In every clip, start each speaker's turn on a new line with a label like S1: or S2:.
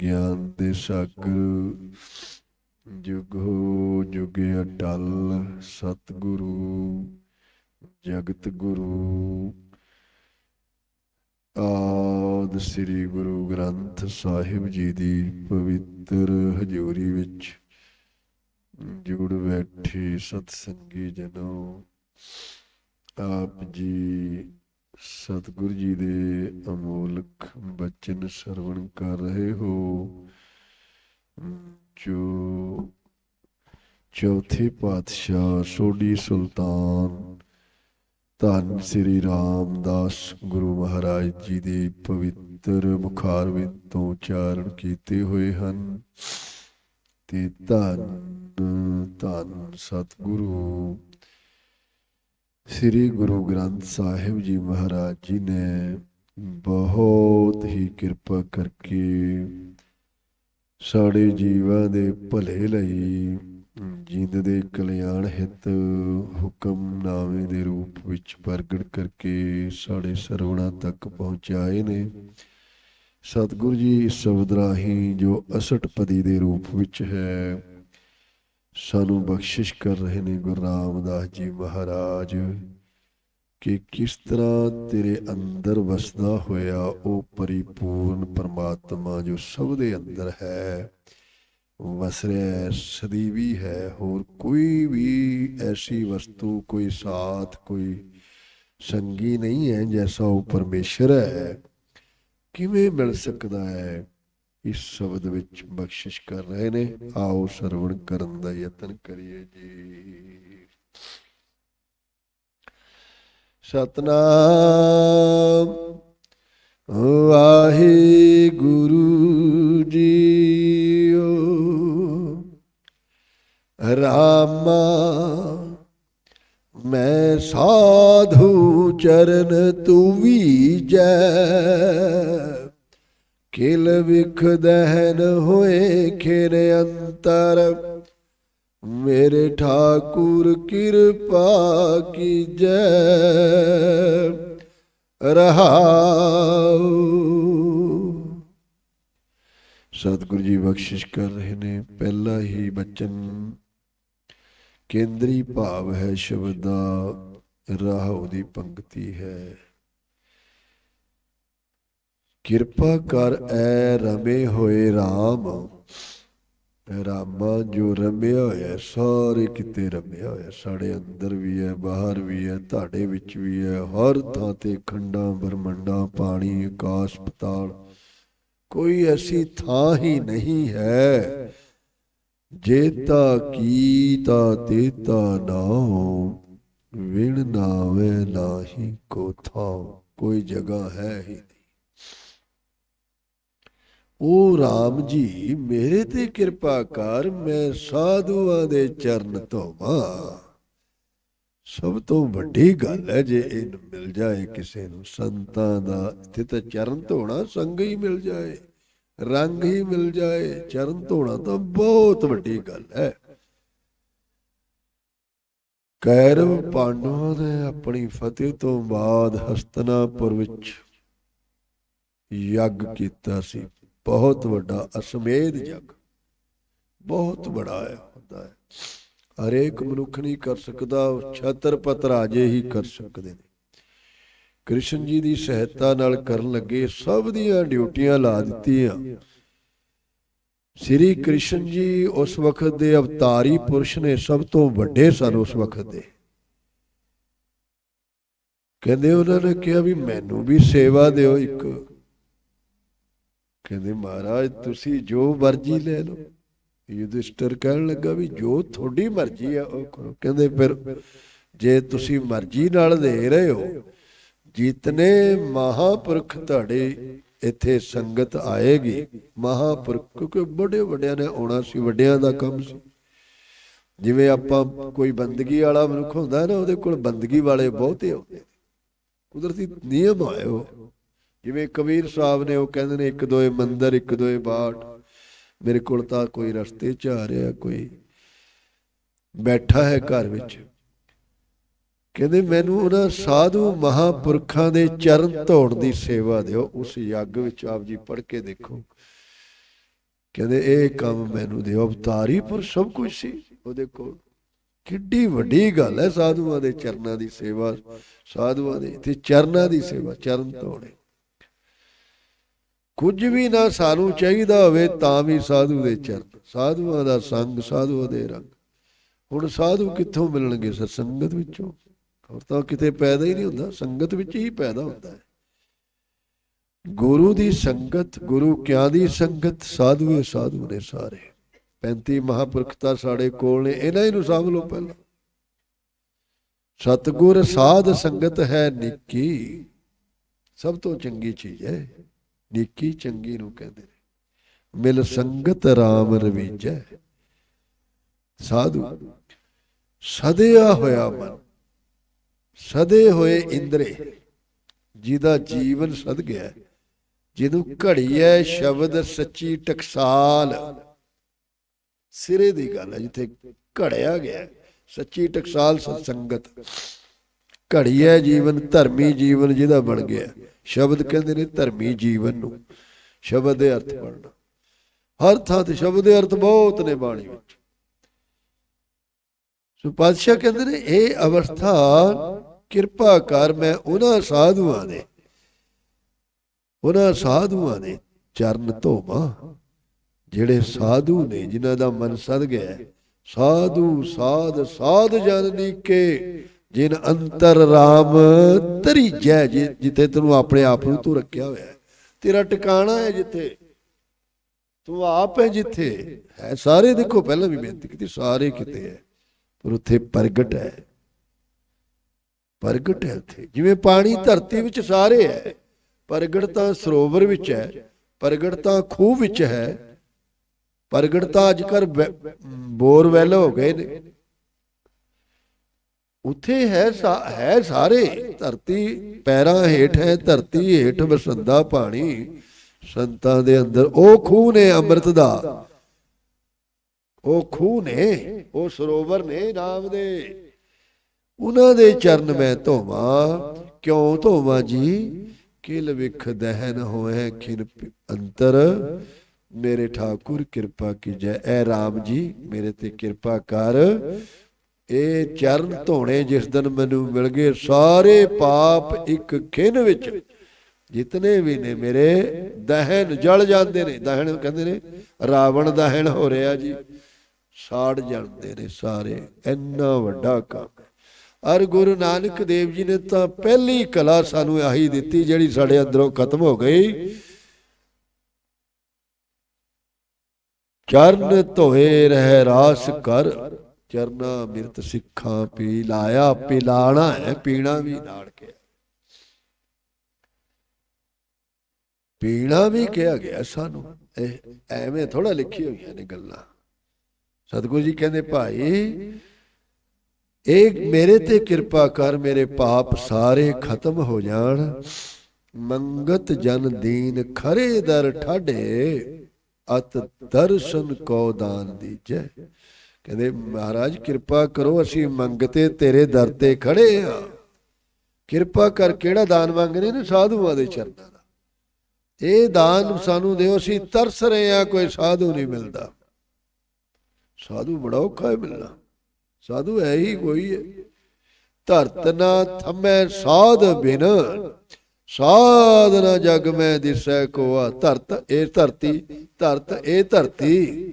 S1: ਗਿਆਨ ਦੇ ਸਾਗਰ, ਜੁਗੋ ਜੁਗੇ ਅਟਲ, ਸਤਿਗੁਰੂ, ਜਗਤ ਗੁਰੂ। ਆਦ ਸ੍ਰੀ ਗੁਰੂ ਗ੍ਰੰਥ ਸਾਹਿਬ ਜੀ ਦੀ ਪਵਿੱਤਰ ਹਜ਼ੂਰੀ ਵਿੱਚ ਜੁੜ ਬੈਠੇ ਸਤਸੰਗੀ ਜਨੋ। ਆਪ ਜੀ ਸਤਿਗੁਰ ਜੀ ਦੇ ਅਮੋਲਕ ਬਚਨ ਸਰਵਣ ਕਰ ਰਹੇ ਹੋ। ਜੋ ਚੌਥੇ ਪਾਤਸ਼ਾਹ ਸੋਢੀ ਸੁਲਤਾਨ ਧੰਨ ਸ੍ਰੀ ਰਾਮਦਾਸ ਗੁਰੂ ਮਹਾਰਾਜ ਜੀ ਦੇ ਪਵਿੱਤਰ ਮੁਖਾਰ ਵਿੱਚੋਂ ਉਚਾਰਨ ਕੀਤੇ ਹੋਏ ਹਨ। ਤੇ ਧੰਨ ਧੰਨ ਸਤਿਗੁਰੂ ਸ੍ਰੀ ਗੁਰੂ ਗ੍ਰੰਥ ਸਾਹਿਬ ਜੀ ਮਹਾਰਾਜ ਜੀ ਨੇ ਬਹੁਤ ਹੀ ਕਿਰਪਾ ਕਰਕੇ ਸਾਡੇ ਜੀਵਾਂ ਦੇ ਭਲੇ ਲਈ ਜਿੰਦ ਦੇ ਕਲਿਆਣ ਹਿਤ ਹੁਕਮਨਾਮੇ ਦੇ ਰੂਪ ਵਿੱਚ ਪ੍ਰਗਟ ਕਰਕੇ ਸਾਡੇ ਸਰਵਣਾ ਤੱਕ ਪਹੁੰਚਾਏ ਨੇ। ਸਤਿਗੁਰੂ ਜੀ, ਇਸ ਸ਼ਬਦ ਰਾਹੀਂ ਜੋ ਅਸਟਪਦੀ ਦੇ ਰੂਪ ਵਿੱਚ ਹੈ ਸਾਨੂੰ ਬਖਸ਼ਿਸ਼ ਕਰ ਰਹੇ ਨੇ ਗੁਰੂ ਰਾਮਦਾਸ ਜੀ ਮਹਾਰਾਜ, ਕਿ ਕਿਸ ਤਰ੍ਹਾਂ ਤੇਰੇ ਅੰਦਰ ਵਸਦਾ ਹੋਇਆ ਉਹ ਪਰਿਪੂਰਨ ਪਰਮਾਤਮਾ ਜੋ ਸਭ ਦੇ ਅੰਦਰ ਹੈ, ਵਸ ਰਿਹਾ ਸਦੀਵੀ ਹੈ, ਹੋਰ ਕੋਈ ਵੀ ਐਸੀ ਵਸਤੂ, ਕੋਈ ਸਾਥ, ਕੋਈ ਸੰਗੀ ਨਹੀਂ ਹੈ, ਜੈਸਾ ਉਹ ਪਰਮੇਸ਼ਰ ਹੈ, ਕਿਵੇਂ ਮਿਲ ਸਕਦਾ ਹੈ? ਇਸ ਸ਼ਬਦ ਵਿੱਚ ਬਖਸ਼ਿਸ਼ ਕਰ ਰਹੇ ਨੇ। ਆਓ ਸਰਵਣ ਕਰਨ ਦਾ ਯਤਨ ਕਰੀਏ ਜੀ। ਸਤਨਾਮ ਵਾਹਿਗੁਰੂ ਜੀਓ। ਰਾਮਾ, ਮੈਂ ਸਾਧੂ ਚਰਨ ਤੂੰ ਵੀ ਜੈ। ਵਿਖ ਦਹਨ ਹੋਏ ਖੇਰ ਅੰਤਰ। ਮੇਰੇ ਠਾਕੁਰ ਕਿਰਪਾ ਕੀਜੈ, ਰਹਾਉ। ਸਤਿਗੁਰੂ ਜੀ ਬਖਸ਼ਿਸ਼ ਕਰ ਰਹੇ ਨੇ। ਪਹਿਲਾ ਹੀ ਬਚਨ, ਕੇਂਦਰੀ ਭਾਵ ਹੈ ਸ਼ਬਦ ਦਾ ਰਾਹੁ ਦੀ ਪੰਕਤੀ ਹੈ। ਕਿਰਪਾ ਕਰ ਐ ਰਮੇ ਹੋਏ RAM ਰਾਮਾ ਜੋ ਰਮਿਆ ਹੋਇਆ, ਸਾਰੇ ਕਿਤੇ ਰਮਿਆ ਹੋਇਆ। ਸਾਡੇ ਅੰਦਰ ਵੀ ਹੈ ਬਾਹਰ ਵੀ ਹੈ ਤੁਹਾਡੇ ਵਿੱਚ ਵੀ ਹੈ ਹਰ ਥਾਂ ਤੇ ਖੰਡਾਂ ਬ੍ਰਹਮੰਡਾਂ ਪਾਣੀ, ਆਕਾਸ਼, ਪਤਾਲ। ਕੋਈ ਐਸੀ ਥਾਂ ਹੀ ਨਹੀਂ ਹੈ। ਜੇਤਾ ਕੀਤਾ ਤੇਤਾ ਨਾਉ ਵਿਣ ਨਾਵੇ ਨਾਹੀ ਕੋ ਥਾਉ ਕੋਈ ਜਗ੍ਹਾ ਹੈ ਹੀ ਨਹੀਂ ਉਹ RAM ਜੀ, ਮੇਰੇ ਤੇ ਕਿਰਪਾ ਕਰ, ਮੈਂ ਸਾਧੂਆਂ ਦੇ ਚਰਨ ਧੋਵਾਂ। ਸਭ ਤੋਂ ਵੱਡੀ ਗੱਲ ਹੈ, ਜੇ ਇਹ ਮਿਲ ਜਾਏ ਕਿਸੇ ਨੂੰ, ਸੰਤਾਂ ਦਾ, ਇੱਥੇ ਤਾਂ ਚਰਨ ਧੋਣਾ ਸੰਗ ਹੀ ਮਿਲ ਜਾਏ, ਰੰਗ ਹੀ ਮਿਲ ਜਾਏ, ਚਰਨ ਧੋਣਾ ਤਾਂ ਬਹੁਤ ਵੱਡੀ ਗੱਲ ਹੈ। ਕੈਰਵ ਪਾਂਡਵਾਂ ਨੇ ਆਪਣੀ ਫਤਿਹ ਤੋਂ ਬਾਅਦ ਹਸਤਨਾਪੁਰ ਵਿੱਚ ਯੱਗ ਕੀਤਾ ਸੀ। ਬਹੁਤ ਵੱਡਾ ਅਸਮੇਧ ਯੱਗ ਬਹੁਤ ਬੜਾ ਹੈ ਹੁੰਦਾ ਹੈ। ਹਰੇਕ ਮਨੁੱਖ ਨਹੀਂ ਕਰ ਸਕਦਾ ਛਤਰਪਤ ਰਾਜੇ ਹੀ ਕਰ ਸਕਦੇ ਨੇ। ਕ੍ਰਿਸ਼ਨ ਜੀ ਦੀ ਸਹਾਇਤਾ ਨਾਲ ਕਰਨ ਲੱਗੇ ਸਭ ਦੀਆਂ ਡਿਊਟੀਆਂ ਲਾ ਦਿੱਤੀਆਂ। ਸ੍ਰੀ ਕ੍ਰਿਸ਼ਨ ਜੀ ਉਸ ਵਕਤ ਦੇ ਅਵਤਾਰੀ ਪੁਰਸ਼ ਨੇ, ਸਭ ਤੋਂ ਵੱਡੇ ਸਨ ਉਸ ਵਕਤ ਦੇ। ਕਹਿੰਦੇ ਉਹਨਾਂ ਨੇ ਕਿਹਾ ਵੀ ਮੈਨੂੰ ਵੀ ਸੇਵਾ ਦਿਓ ਇੱਕ। ਕਹਿੰਦੇ ਮਹਾਰਾਜ, ਤੁਸੀਂ ਜੋ ਮਰਜ਼ੀ ਲੈ ਲਓ। ਯੁਧਿਸ਼ਟਰ ਕਹਿਣ ਲੱਗਾ ਵੀ ਜੋ ਤੁਹਾਡੀ ਮਰਜ਼ੀ ਆ, ਉਹ ਕਰੋ। ਕਹਿੰਦੇ ਫਿਰ, ਜੇ ਤੁਸੀਂ ਮਰਜ਼ੀ ਨਾਲ ਦੇ ਰਹੇ ਹੋ, ਜਿਤਨੇ ਮਹਾਪੁਰਖ ਤੁਹਾਡੇ ਇੱਥੇ ਸੰਗਤ ਆਏਗੀ, ਮਹਾਪੁਰਖ, ਕਿਉਂਕਿ ਬੜੇ ਵੱਡਿਆਂ ਨੇ ਆਉਣਾ ਸੀ, ਵੱਡਿਆਂ ਦਾ ਕੰਮ ਸੀ। ਜਿਵੇਂ ਆਪਾਂ ਕੋਈ ਬੰਦਗੀ ਵਾਲਾ ਮਨੁੱਖ ਹੁੰਦਾ ਨਾ, ਉਹਦੇ ਕੋਲ ਬੰਦਗੀ ਵਾਲੇ ਬਹੁਤੇ ਆਉਂਦੇ ਕੁਦਰਤੀ ਨਿਯਮ ਆਏ ਉਹ। ਜਿਵੇਂ ਕਬੀਰ ਸਾਹਿਬ ਨੇ ਉਹ ਕਹਿੰਦੇ ਨੇ, ਇੱਕ ਦੋਏ ਮੰਦਰ, ਇੱਕ ਦੋਏ ਬਾਟ। ਮੇਰੇ ਕੋਲ ਤਾਂ ਕੋਈ ਰਸਤੇ 'ਚ ਆ ਰਿਹਾ, ਕੋਈ ਬੈਠਾ ਹੈ ਘਰ ਵਿੱਚ। ਕਹਿੰਦੇ ਮੈਨੂੰ ਉਹਨਾਂ ਸਾਧੂ ਮਹਾਪੁਰਖਾਂ ਦੇ ਚਰਨ ਧੋਣ ਦੀ ਸੇਵਾ ਦਿਓ, ਉਸ ਯੱਗ ਵਿੱਚ ਆਪ ਜੀ ਪੜ੍ਹ ਕੇ ਦੇਖੋ। ਕਹਿੰਦੇ ਇਹ ਕੰਮ ਮੈਨੂੰ ਦਿਓ। ਅਵਤਾਰੀ ਪੁਰ ਸਭ ਕੁਝ ਸੀ। ਉਹਦੇ ਕੋਲ ਕਿੱਡੀ ਵੱਡੀ ਗੱਲ ਹੈ, ਸਾਧੂਆਂ ਦੇ ਚਰਨਾਂ ਦੀ ਸੇਵਾ, ਸਾਧੂਆਂ ਦੇ ਤੇ ਚਰਨਾਂ ਦੀ ਸੇਵਾ, ਚਰਨ ਧੋਣੇ। ਕੁਝ ਵੀ ਨਾ ਸਾਨੂੰ ਚਾਹੀਦਾ ਹੋਵੇ, ਤਾਂ ਵੀ ਸਾਧੂ ਦੇ ਚਰਨ ਸਾਧੂਆਂ ਦਾ ਸੰਗ, ਸਾਧੂਆਂ ਦੇ ਰੰਗ। ਹੁਣ ਸਾਧੂ ਕਿੱਥੋਂ ਮਿਲਣਗੇ ਸਰ? ਵਿੱਚੋਂ? ਹੋਰ ਤਾਂ ਕਿਤੇ ਪੈਦਾ ਹੀ ਨਹੀਂ ਹੁੰਦਾ। ਸੰਗਤ ਵਿੱਚ ਹੀ ਪੈਦਾ ਹੁੰਦਾ ਹੈ। ਗੁਰੂ ਦੀ ਸੰਗਤ, ਗੁਰੂ ਕਿਆ ਦੀ ਸੰਗਤ? ਸਾਧੂਏ ਸਾਧੂ ਨੇ ਸਾਰੇ। 35 ਮਹਾਪੁਰਖ ਤਾਂ ਸਾਡੇ ਕੋਲ ਨੇ। ਇਹਨਾਂ ਹੀ ਨੂੰ ਸਾਂਭ ਲਓ ਪਹਿਲਾਂ। ਸਤਗੁਰ ਸਾਧ ਸੰਗਤ ਹੈ ਨਿੱਕੀ। ਸਭ ਤੋਂ ਚੰਗੀ ਚੀਜ਼ ਹੈ। ਨਿੱਕੀ ਚੰਗੀ ਨੂੰ ਕਹਿੰਦੇ ਨੇ। ਮਿਲ ਸੰਗਤ RAM ਰਵੀਜੈ। ਸਾਧੂ, ਸਦਿਆ ਹੋਇਆ ਮਨ, ਸਦੇ ਹੋਏ ਇੰਦਰੇ, ਜਿਹਦਾ ਜੀਵਨ ਸਦ ਗਿਆ, ਜਿਹਨੂੰ ਘੜੀ ਹੈ ਸ਼ਬਦ ਸੱਚੀ ਟਕਸਾਲ। ਸਿਰੇ ਦੀ ਗੱਲ ਹੈ, ਜਿੱਥੇ ਘੜਿਆ ਗਿਆ, ਸੱਚੀ ਟਕਸਾਲ ਸਤਸੰਗਤ ਘੜੀ ਹੈ ਜੀਵਨ, ਧਰਮੀ ਜੀਵਨ ਜਿਹਦਾ ਬਣ ਗਿਆ। ਸ਼ਬਦ ਕਹਿੰਦੇ ਨੇ ਧਰਮੀ ਜੀਵਨ ਨੂੰ। ਸ਼ਬਦ ਦੇ ਅਰਥ ਪੜਨਾ ਹਰ ਥਾਂ ਤੇ ਸ਼ਬਦ ਦੇ ਅਰਥ ਬਹੁਤ ਨੇ ਬਾਣੀ ਵਿੱਚ। ਸੋ ਪਾਤਸ਼ਾਹ ਕਹਿੰਦੇ ਨੇ, ਇਹ ਅਵਸਥਾ ਕਿਰਪਾ ਕਰ, ਮੈਂ ਉਹਨਾਂ ਸਾਧੂਆਂ ਦੇ, ਉਹਨਾਂ ਸਾਧੂਆਂ ਦੇ ਚਰਨ ਧੋਵਾਂ, ਜਿਹੜੇ ਸਾਧੂ ਨੇ, ਜਿਨ੍ਹਾਂ ਦਾ ਮਨ ਸਦ ਗਿਆ ਸਾਧੂ, ਸਾਧ ਸਾਧ ਜਨ ਨੀਕੇ ਜਿਨ ਅੰਤਰ RAM ਤਰੀਜੈ ਜਿ- ਜਿੱਥੇ ਤੈਨੂੰ ਆਪਣੇ ਆਪ ਨੂੰ ਤੂੰ ਰੱਖਿਆ ਹੋਇਆ ਹੈ। ਤੇਰਾ ਟਿਕਾਣਾ ਹੈ ਜਿੱਥੇ। ਤੂੰ ਆਪ ਹੈ ਜਿੱਥੇ। ਹੈ ਸਾਰੇ ਦੇਖੋ, ਪਹਿਲਾਂ ਵੀ ਬੇਨਤੀ ਕੀਤੀ, ਸਾਰੇ ਕਿਤੇ ਹੈ। ਪਰ ਉੱਥੇ ਪ੍ਰਗਟ ਹੈ। ਪ੍ਰਗਟ ਹੈ ਉੱਥੇ। ਜਿਵੇਂ ਪਾਣੀ ਧਰਤੀ ਵਿੱਚ ਸਾਰੇ ਹੈ, ਪ੍ਰਗਟ ਤਾਂ ਸਰੋਵਰ ਵਿੱਚ ਹੈ, ਪ੍ਰਗਟ ਤਾਂ ਖੂਹ ਵਿੱਚ ਹੈ, ਪ੍ਰਗਟ ਤਾਂ ਅੱਜ ਕੱਲ ਬੋਰਵੈਲ ਹੋ ਗਏ ਨੇ। ਉਥੇ ਹੈ ਹੈ ਸਾਰੇ। ਧਰਤੀ ਪੈਰਾਂ ਹੇਠ ਹੈ, ਧਰਤੀ ਹੇਠ ਵਸੰਦਾ ਪਾਣੀ। ਸੰਤਾਂ ਦੇ ਅੰਦਰ, ਉਹ ਖੂਹ ਨੇ ਅੰਮ੍ਰਿਤ ਦਾ। ਉਹ ਖੂਹ ਨੇ, ਉਹ ਸਰੋਵਰ ਨੇ ਨਾਮ ਦੇ। ਉਹਨਾਂ ਦੇ ਚਰਨ ਮੈਂ ਧੋਵਾਂ। ਕਿਉਂ ਧੋਵਾਂ ਜੀ? ਕਿਲ ਵਿਖ ਦਹਨ ਹੋਏ ਖਿਨ ਅੰਤਰ। ਮੇਰੇ ਠਾਕੁਰ ਕਿਰਪਾ ਕੀਜੈ। ਐ RAM ਜੀ, ਮੇਰੇ ਤੇ ਕਿਰਪਾ ਕਰ। ਇਹ ਚਰਨ ਧੋਣੇ ਜਿਸ ਦਿਨ ਮੈਨੂੰ ਮਿਲ ਗਏ, ਸਾਰੇ ਪਾਪ ਇੱਕ ਖਿਨ ਵਿੱਚ। ਜਿਤਨੇ ਵੀ ਨੇ ਮੇਰੇ, ਦਹਨ ਜਲ ਜਾਂਦੇ ਨੇ। ਦਹਨ ਕਹਿੰਦੇ ਨੇ, ਰਾਵਣ ਦਹਨ ਹੋ ਰਿਹਾ ਜੀ। ਸਾੜ ਜਾਂਦੇ ਨੇ ਸਾਰੇ, ਇੰਨਾ ਵੱਡਾ ਕੰਮ ਹੈ। ਅਰ ਗੁਰੂ ਨਾਨਕ ਦੇਵ ਜੀ ਨੇ ਤਾਂ ਪਹਿਲੀ ਕਲਾ ਸਾਨੂੰ ਆਹੀ ਦਿੱਤੀ, ਜਿਹੜੀ ਸਾਡੇ ਅੰਦਰੋਂ ਖਤਮ ਹੋ ਗਈ। ਚਰਨ ਧੋਏ, ਰਹਿ ਰਾਸ ਕਰ। ਚਰਨਾ ਮਿਰਤ ਸਿੱਖਾਂ ਪੀ ਲਾਇਆ ਪਿਲਾਣਾ ਹੈ ਪੀਣਾ ਵੀ ਨਾਲ ਕੇ ਪੀਣਾ ਵੀ ਕਿਹਾ ਗਿਆ ਸਾਨੂੰ। ਇਹ ਐਵੇਂ ਥੋੜਾ ਲਿਖੀ ਹੋਈਆਂ ਨੇ ਗੱਲਾਂ। ਸਤਿਗੁਰੂ ਜੀ ਕਹਿੰਦੇ, ਭਾਈ, ਇਹ ਮੇਰੇ ਤੇ ਕਿਰਪਾ ਕਰ, ਮੇਰੇ ਪਾਪ ਸਾਰੇ ਖਤਮ ਹੋ ਜਾਣ। ਮੰਗਤ ਜਨ ਦੀਨ ਖਰੇ ਦਰ ਠਾਡੇ, ਅਤ ਦਰਸ਼ਨ ਕੋ ਦਾਨ ਦੀਜੈ। ਕਹਿੰਦੇ, ਮਹਾਰਾਜ, ਕਿਰਪਾ ਕਰੋ, ਅਸੀਂ ਮੰਗਤੇ ਤੇਰੇ ਦਰ ਤੇ ਖੜੇ ਆ। ਕਿਰਪਾ ਕਰ ਕਿਹੜਾ ਦਾਨ ਮੰਗਦੇ ਨੇ? ਸਾਧੂਆਂ ਦੇ ਚਰਨਾਂ ਦਾ। ਇਹ ਦਾਨ ਸਾਨੂੰ ਦਿਓ, ਅਸੀਂ ਤਰਸ ਰਹੇ ਆ ਕੋਈ ਸਾਧੂ ਨਹੀਂ ਮਿਲਦਾ। ਸਾਧੂ ਬੜਾ ਔਖਾ ਹੈ ਮਿਲਣਾ। ਸਾਧੂ ਹੈ ਹੀ ਕੋਈ ਹੈ। ਧਰਤ ਨਾ ਥਮੈ, ਸਾਧ ਬਿਨ। ਸਾਧ ਨਾ ਜਗ ਮੈਂ ਦਿਸੈ, ਕੋਆ ਧਰਤ, ਇਹ ਧਰਤੀ, ਧਰਤ, ਇਹ ਧਰਤੀ।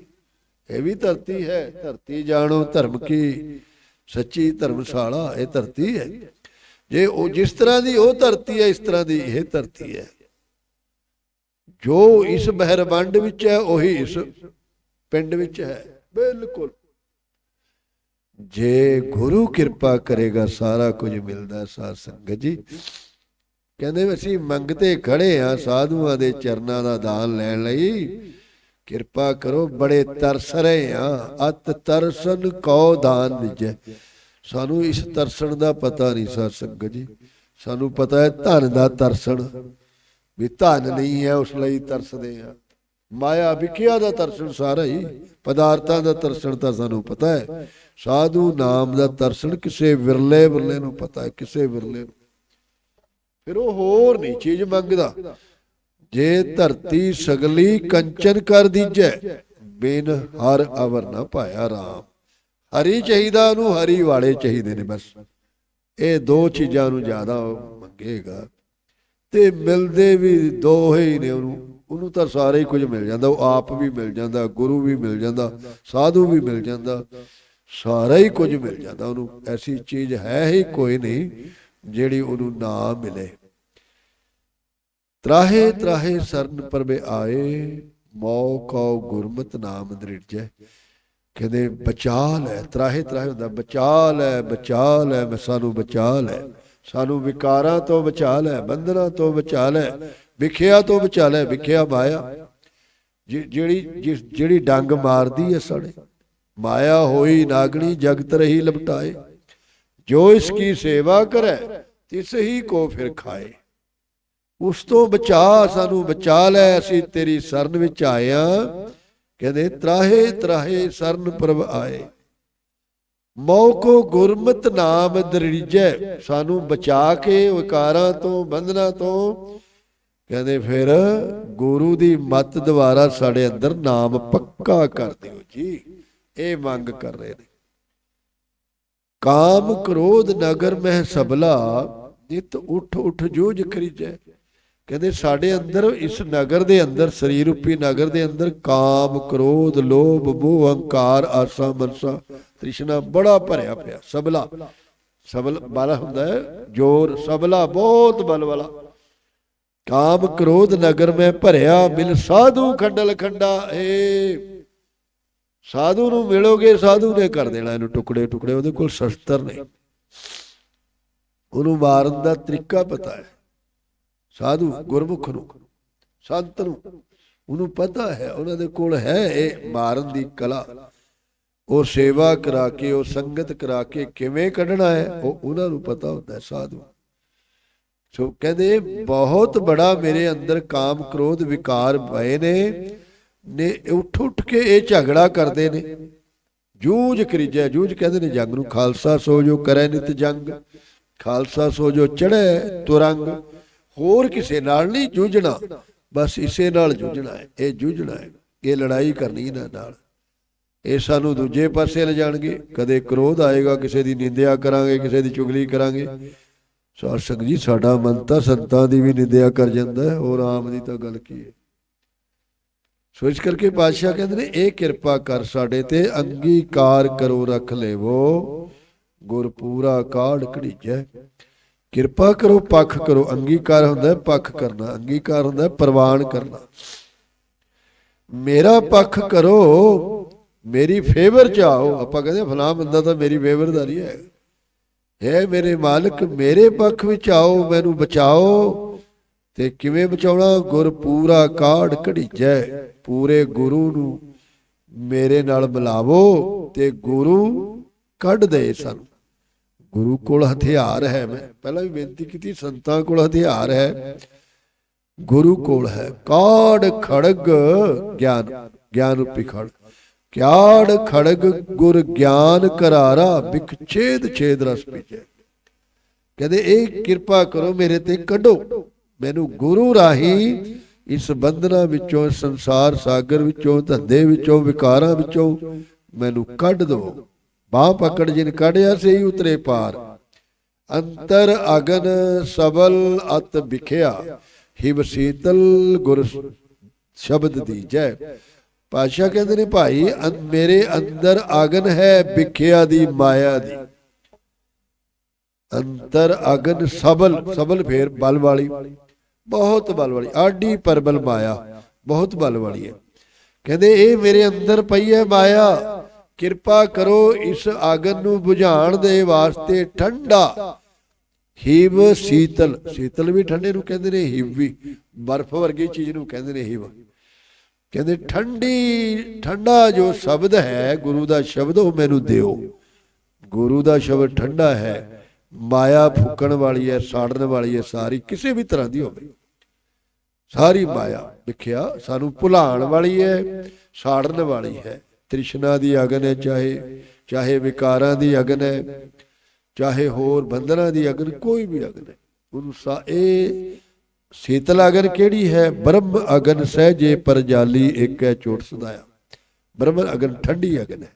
S1: ਇਹ ਵੀ ਧਰਤੀ ਹੈ। ਧਰਤੀ ਜਾਣੋ, ਧਰਮ ਕੀ? ਸੱਚੀ ਧਰਮਸ਼ਾਲਾ, ਇਹ ਧਰਤੀ ਹੈ। ਜੇ ਉਹ ਜਿਸ ਤਰ੍ਹਾਂ ਦੀ ਉਹ ਧਰਤੀ ਹੈ, ਇਸ ਤਰ੍ਹਾਂ ਦੀ ਇਹ ਧਰਤੀ ਹੈ। ਜੋ ਇਸ ਬਹਿਰਵੰਡ ਵਿੱਚ ਹੈ, ਉਹੀ ਇਸ ਪਿੰਡ ਵਿੱਚ ਹੈ। ਬਿਲਕੁਲ। ਜੇ ਗੁਰੂ ਕਿਰਪਾ ਕਰੇਗਾ, ਸਾਰਾ ਕੁਝ ਮਿਲਦਾ ਸਾਧ ਸੰਗਤ ਜੀ। ਕਹਿੰਦੇ ਵੀ ਅਸੀਂ ਮੰਗਤੇ ਖੜੇ ਆ ਸਾਧੂਆਂ ਦੇ ਚਰਨਾਂ ਦਾ ਦਾਨ ਲੈਣ ਲਈ। ਕਿਰਪਾ ਕਰੋ ਬੜੇ ਤਰਸ ਰਹੇ ਆ ਅਤ ਤਰਸਨ ਕਉ ਦਾਨ ਦਿਜੈ ਸਾਨੂੰ ਇਸ ਤਰਸਣ ਦਾ ਪਤਾ ਨਹੀਂ ਸਾਧ ਸੰਗਤ ਜੀ। ਸਾਨੂੰ ਪਤਾ ਹੈ ਧਨ ਦਾ ਤਰਸਣ। ਵੀ ਧਨ ਨਹੀਂ ਹੈ, ਉਸ ਲਈ ਤਰਸਦੇ ਆ ਮਾਇਆ ਵਿਖਿਆ ਦਾ ਤਰਸਣ ਸਾਰਾ ਹੀ। ਪਦਾਰਥਾਂ ਦਾ ਤਰਸਣ ਤਾਂ ਸਾਨੂੰ ਪਤਾ ਹੈ। ਸਾਧੂ ਨਾਮ ਦਾ ਤਰਸਣ ਕਿਸੇ ਵਿਰਲੇ ਵਿਰਲੇ ਨੂੰ ਪਤਾ ਹੈ, ਕਿਸੇ ਵਿਰਲੇ ਨੂੰ। ਫਿਰ ਉਹ ਹੋਰ ਨਹੀਂ ਚੀਜ਼ ਮੰਗਦਾ। ਜੇ ਧਰਤੀ ਸਗਲੀ ਕੰਚਨ ਕਰ ਦੀਜੈ, ਬਿਨ ਹਰ ਅਵਰ ਨਾ ਪਾਇਆ ਰਾਮ। ਹਰੀ ਚਾਹੀਦਾ ਉਹਨੂੰ, ਹਰੀ ਵਾਲੇ ਚਾਹੀਦੇ ਨੇ ਬਸ। ਇਹ ਦੋ ਚੀਜ਼ਾਂ ਨੂੰ ਜ਼ਿਆਦਾ ਮੰਗੇਗਾ। ਤੇ ਮਿਲਦੇ ਵੀ ਦੋ ਹੀ ਨੇ ਉਹਨੂੰ। ਉਹਨੂੰ ਤਾਂ ਸਾਰੇ ਹੀ ਕੁਝ ਮਿਲ ਜਾਂਦਾ। ਉਹ ਆਪ ਵੀ ਮਿਲ ਜਾਂਦਾ, ਗੁਰੂ ਵੀ ਮਿਲ ਜਾਂਦਾ, ਸਾਧੂ ਵੀ ਮਿਲ ਜਾਂਦਾ। ਸਾਰਾ ਹੀ ਕੁਝ ਮਿਲ ਜਾਂਦਾ ਉਹਨੂੰ। ਐਸੀ ਚੀਜ਼ ਹੈ ਹੀ ਕੋਈ ਨਹੀਂ ਜਿਹੜੀ ਉਹਨੂੰ ਨਾ ਮਿਲੇ। ਤਰਾਹੇ ਤਰਾਹੇ ਸਰਨ ਪਰਵੇ ਆਏ, ਮੌ ਕਉ ਗੁਰਮਤਿ ਨਾਮ ਦ੍ਰਿੜਜੈ ਕਹਿੰਦੇ, ਬਚਾ ਲੈ, ਤਰਾਹੇ ਤਰਾਹੇ ਹੁੰਦਾ, ਬਚਾ ਲੈ ਬਚਾ ਲੈ, ਮੈਂ ਸਾਨੂੰ ਬਚਾ ਲੈ। ਸਾਨੂੰ ਵਿਕਾਰਾਂ ਤੋਂ ਬਚਾ ਲੈ, ਬੰਧਨਾਂ ਤੋਂ ਬਚਾ ਲੈ, ਵਿਖਿਆ ਤੋਂ ਬਚਾ ਲੈ, ਵਿਖਿਆ ਮਾਇਆ। ਜਿਹੜੀ, ਜਿਸ, ਜਿਹੜੀ ਡੰਗ ਮਾਰਦੀ ਹੈ ਸੜੇ ਮਾਇਆ ਹੋਈ ਨਾਗਣੀ ਜਗਤ ਰਹੀ ਲਪਟਾਏ। ਜੋ ਇਸ ਕੀ ਸੇਵਾ ਕਰੈ, ਤਿਸ ਹੀ ਕੋ ਫਿਰ ਖਾਏ। ਉਸ ਤੋਂ ਬਚਾ, ਸਾਨੂੰ ਬਚਾ ਲੈ, ਅਸੀਂ ਤੇਰੀ ਸ਼ਰਨ ਵਿੱਚ ਆਇਆ ਕਹਿੰਦੇ, ਤਰਾਹੇ ਤਰਾਹੇ ਸਰਨ ਪ੍ਰਭ ਆਏ। ਮੌਕੋ ਗੁਰਮਤ ਨਾਮ ਦ੍ਰਿਜੈ ਸਾਨੂੰ ਬਚਾ ਕੇ ਵਿਕਾਰਾਂ ਤੋਂ, ਬੰਧਨਾਂ ਤੋਂ। ਕਹਿੰਦੇ, ਫਿਰ ਗੁਰੂ ਦੀ ਮੱਤ ਦੁਆਰਾ ਸਾਡੇ ਅੰਦਰ ਨਾਮ ਪੱਕਾ ਕਰ ਦਿਓ ਜੀ। ਇਹ ਮੰਗ ਕਰ ਰਹੇ ਨੇ। ਕਾਮ ਕ੍ਰੋਧ ਨਗਰ ਮਹਿ ਸਬਲਾ ਨਿਤ ਉਠ ਉਠ ਜੂਝ ਖਰੀਜੈ। ਕਹਿੰਦੇ ਸਾਡੇ ਅੰਦਰ, ਇਸ ਨਗਰ ਦੇ ਅੰਦਰ ਸਰੀਰ ਰੂਪੀ ਨਗਰ ਦੇ ਅੰਦਰ ਕਾਮ, ਕ੍ਰੋਧ, ਲੋਭ, ਮੋਹ, ਹੰਕਾਰ, ਆਸਾ, ਮਨਸਾ, ਤ੍ਰਿਸ਼ਨਾ ਬੜਾ ਭਰਿਆ ਪਿਆ ਸਬਲਾ ਸਬਲ ਬਲ ਹੁੰਦਾ ਹੈ, ਜੋਰ ਸਬਲਾ ਬਹੁਤ ਬਲ ਵਾਲਾ। ਕਾਮ, ਕ੍ਰੋਧ, ਨਗਰ ਮੈਂ ਭਰਿਆ, ਮਿਲ ਸਾਧੂ ਖੰਡਲ ਖੰਡਾ ਏ ਸਾਧੂ ਨੂੰ ਮਿਲੋਗੇ, ਸਾਧੂ ਨੇ ਕਰ ਦੇਣਾ ਇਹਨੂੰ ਟੁਕੜੇ ਟੁਕੜੇ ਉਹਦੇ ਕੋਲ ਸ਼ਸਤਰ ਨੇ। ਉਹਨੂੰ ਮਾਰਨ ਦਾ ਤਰੀਕਾ ਪਤਾ ਹੈ। ਸਾਧੂ ਗੁਰਮੁਖ ਨੂੰ, ਸੰਤ ਨੂੰ। ਉਹਨੂੰ ਪਤਾ ਹੈ, ਉਹਨਾਂ ਦੇ ਕੋਲ ਹੈ ਇਹ ਮਾਰਨ ਦੀ ਕਲਾ। ਉਹ ਸੇਵਾ ਕਰਾ ਕੇ, ਉਹ ਸੰਗਤ ਕਰਾ ਕੇ ਕਿਵੇਂ ਕੱਢਣਾ ਹੈ, ਉਹ ਉਹਨਾਂ ਨੂੰ ਪਤਾ ਹੁੰਦਾ ਹੈ, ਸਾਧੂ। ਸੋ ਕਹਿੰਦੇ, ਬਹੁਤ ਬੜਾ ਮੇਰੇ ਅੰਦਰ ਕਾਮ ਕ੍ਰੋਧ ਵਿਕਾਰ ਪਏ ਨੇ ਨੇ ਉੱਠ ਉੱਠ ਕੇ ਇਹ ਝਗੜਾ ਕਰਦੇ ਨੇ। ਜੂਝ ਕਰੀਜੈ, ਜੂਝ ਕਹਿੰਦੇ ਨੇ, ਜੰਗ ਨੂੰ ਖਾਲਸਾ ਸੋ ਜੋ ਕਰੈ ਨਿਤ ਜੰਗ। ਖਾਲਸਾ ਸੋ ਜੋ ਚੜੈ ਤੁਰੰਗ। ਹੋਰ ਕਿਸੇ ਨਾਲ ਨਹੀਂ ਜੂਝਣਾ। ਬਸ ਇਸੇ ਨਾਲ ਜੂਝਣਾ ਹੈ। ਇਹ ਜੂਝਣਾ ਹੈ। ਇਹ ਲੜਾਈ ਕਰਨੀ ਇਹਨਾਂ ਨਾਲ। ਇਹ ਸਾਨੂੰ ਦੂਜੇ ਪਾਸੇ ਲਿਜਾਣਗੇ ਕਦੇ ਕ੍ਰੋਧ ਆਏਗਾ, ਕਿਸੇ ਦੀ ਨਿੰਦਿਆ ਕਰਾਂਗੇ, ਕਿਸੇ ਦੀ ਚੁਗਲੀ ਕਰਾਂਗੇ। ਸਾਰ ਸੰਗ ਜੀ, ਸਾਡਾ ਮਨ ਤਾਂ ਸੰਤਾਂ ਦੀ ਵੀ ਨਿੰਦਿਆ ਕਰ ਜਾਂਦਾ ਹੈ। ਹੋਰ ਆਮ ਦੀ ਤਾਂ ਗੱਲ ਕੀ ਹੈ? ਸੋ ਇਸ ਕਰਕੇ ਪਾਤਸ਼ਾਹ ਕਹਿੰਦੇ ਨੇ, ਇਹ ਕਿਰਪਾ ਕਰ ਸਾਡੇ ਤੇ, ਅੰਗੀਕਾਰ ਕਰੋ, ਰੱਖ ਲੇਵੋ। ਗੁਰ ਪੂਰਾ ਕਾੜ ਘੜੀਜੈ। ਕਿਰਪਾ ਕਰੋ, ਪੱਖ ਕਰੋ। ਅੰਗੀਕਾਰ ਹੁੰਦਾ ਪੱਖ ਕਰਨਾ, ਅੰਗੀਕਾਰ ਹੁੰਦਾ ਪ੍ਰਵਾਨ ਕਰਨਾ। ਮੇਰਾ ਪੱਖ ਕਰੋ, ਮੇਰੀ ਫੇਵਰ ਚ ਆਓ। ਆਪਾਂ ਕਹਿੰਦੇ ਫਲਾਂ ਬੰਦਾ ਤਾਂ ਮੇਰੀ ਫੇਵਰਦਾਰੀ ਹੈ। ਹੈ ਮੇਰੇ ਮਾਲਕ, ਮੇਰੇ ਪੱਖ ਵਿੱਚ ਆਓ, ਮੈਨੂੰ ਬਚਾਓ। ਤੇ ਕਿਵੇਂ ਬਚਾਉਣਾ? ਗੁਰ ਪੂਰਾ ਕਾੜ ਘੜੀਜੈ। ਪੂਰੇ ਗੁਰੂ ਨੂੰ ਮੇਰੇ ਨਾਲ ਮਿਲਾਵੋ ਤੇ ਗੁਰੂ ਕੱਢ ਦੇ ਸਾਨੂੰ। ਗੁਰੂ ਕੋਲ ਹਥਿਆਰ ਹੈ ਮੈਂ। ਪਹਿਲਾਂ ਵੀ ਬੇਨਤੀ ਕੀਤੀ, ਸੰਤਾਂ ਕੋਲ ਹਥਿਆਰ ਹੈ। ਗੁਰੂ ਕੋਲ ਹੈ। ਕਾੜ ਖੜਗ ਗਿਆਨ ਗਿਆਨ ਰੂਪੀ ਖੜਗ। ਕਿਆੜ ਖੜਗ ਗੁਰ ਗਿਆਨ ਕਰਾਰਾ, ਬਿਖ ਛੇਦ ਛੇਦ ਰਸ ਪੀਜੈ। ਕਹਿੰਦੇ, ਇਹ ਕਿਰਪਾ ਕਰੋ ਮੇਰੇ ਤੇ ਕੱਢੋ। ਮੈਨੂੰ ਗੁਰੂ ਰਾਹੀ ਇਸ ਬੰਧਨਾਂ ਵਿੱਚੋਂ ਸੰਸਾਰ ਸਾਗਰ ਵਿੱਚੋਂ, ਧੰਦੇ ਵਿੱਚੋਂ, ਵਿਕਾਰਾਂ ਵਿੱਚੋਂ ਮੈਨੂੰ ਕੱਢ ਦਿਓ ਬਾਹ ਪਕੜ ਜਿਨ ਕੱਢਿਆ ਸਹੀ ਉਤਰੇ ਪਾਰ। ਅੰਤਰ ਅਗਨ ਸਬਲ ਅਤ ਵਿਖਿਆ, ਹਿਵ ਸੀਤਲ ਗੁਰ ਸ਼ਬਦ ਦੀਜੈ ਪਾਸ਼ਾ ਕਹਿੰਦੇ ਨੇ, ਭਾਈ ਮੇਰੇ ਅੰਦਰ ਅਗਨ ਹੈ ਵਿਖਿਆ ਦੀ ਮਾਇਆ ਦੀ। ਅੰਤਰ ਅਗਨ ਸਬਲ ਸਬਲ ਫੇਰ ਬਲ ਵਾਲੀ। ਬਹੁਤ ਬਲ ਵਾਲੀ, ਆਡੀ ਪਰਬਲ ਮਾਇਆ, ਬਹੁਤ ਬਲ ਵਾਲੀ ਹੈ। ਕਹਿੰਦੇ, ਇਹ ਮੇਰੇ ਅੰਦਰ ਪਈ ਹੈ ਮਾਇਆ। ਕਿਰਪਾ ਕਰੋ ਇਸ ਆਗਨ ਨੂੰ ਬੁਝਾਉਣ ਦੇ ਵਾਸਤੇ ਠੰਡਾ ਹਿਵ ਸੀਤਲ। ਸੀਤਲ ਵੀ ਠੰਡੇ ਨੂੰ ਕਹਿੰਦੇ ਨੇ ਹਿਵ ਵੀ ਬਰਫ਼ ਵਰਗੀ ਚੀਜ਼ ਨੂੰ ਕਹਿੰਦੇ ਨੇ ਹਿਵ ਕਹਿੰਦੇ ਠੰਡੀ, ਠੰਡਾ ਜੋ ਸ਼ਬਦ ਹੈ, ਗੁਰੂ ਦਾ ਸ਼ਬਦ ਉਹ ਮੈਨੂੰ ਦਿਓ। ਗੁਰੂ ਦਾ ਸ਼ਬਦ ਠੰਡਾ ਹੈ, ਮਾਇਆ ਫੂਕਣ ਵਾਲੀ ਹੈ, ਸਾੜਨ ਵਾਲੀ ਹੈ, ਸਾਰੀ ਕਿਸੇ ਵੀ ਤਰ੍ਹਾਂ ਦੀ ਹੋਵੇ। ਸਾਰੀ ਮਾਇਆ ਵਿਖਿਆ ਸਾਨੂੰ ਭੁਲਾਣ ਵਾਲੀ ਹੈ, ਸਾੜਨ ਵਾਲੀ ਹੈ। ਤ੍ਰਿਸ਼ਨਾ ਦੀ ਅਗਨ ਹੈ, ਚਾਹੇ ਚਾਹੇ ਵਿਕਾਰਾਂ ਦੀ ਅਗਨ ਹੈ, ਚਾਹੇ ਹੋਰ ਬੰਧਨਾਂ ਦੀ ਅਗਨ, ਕੋਈ ਵੀ ਅਗਨ ਹੈ। ਗੁਰੂ ਸਾ, ਇਹ ਸੀਤਲ ਅਗਨ ਕਿਹੜੀ ਹੈ? ਬ੍ਰਹਮ ਅਗਨ ਸਹਿਜੇ ਪਰਜਾਲੀ ਇੱਕ ਹੈ ਚੋਟ ਸਦਾਇਆ। ਬ੍ਰਹਮ ਅਗਨ ਠੰਡੀ ਅਗਨ ਹੈ।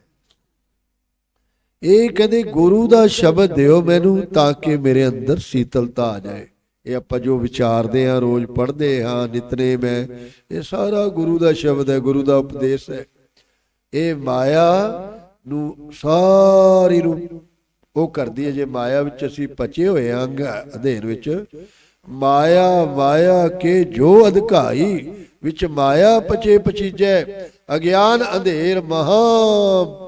S1: ਇਹ ਕਹਿੰਦੇ, ਗੁਰੂ ਦਾ ਸ਼ਬਦ ਦਿਓ ਮੈਨੂੰ ਤਾਂ ਕਿ ਮੇਰੇ ਅੰਦਰ ਸੀਤਲਤਾ ਆ ਜਾਏ। ਇਹ ਆਪਾਂ ਜੋ ਵਿਚਾਰਦੇ ਆ ਰੋਜ਼ ਪੜ੍ਹਦੇ ਹਾਂ ਨਿਤਨੇ ਮੈਂ ਇਹ ਸਾਰਾ ਗੁਰੂ ਦਾ ਸ਼ਬਦ ਹੈ, ਗੁਰੂ ਦਾ ਉਪਦੇਸ਼ ਹੈ। ਇਹ ਮਾਇਆ ਨੂੰ ਸਾਰੀ ਨੂੰ ਉਹ ਕਰਦੀ ਹੈ, ਜੇ ਮਾਇਆ ਵਿੱਚ ਅਸੀਂ ਪਚੇ ਹੋਏ ਆਂ ਅੰਗ ਵਿੱਚ, ਮਾਇਆ ਮਾਇਆ ਕੇ ਜੋ ਅਧਿਕਾਈ ਵਿੱਚ ਮਾਇਆ ਪਚੇ ਪਚੀਜੈ, ਅਗਿਆਨ ਅੰਧੇਰ ਮਹਾ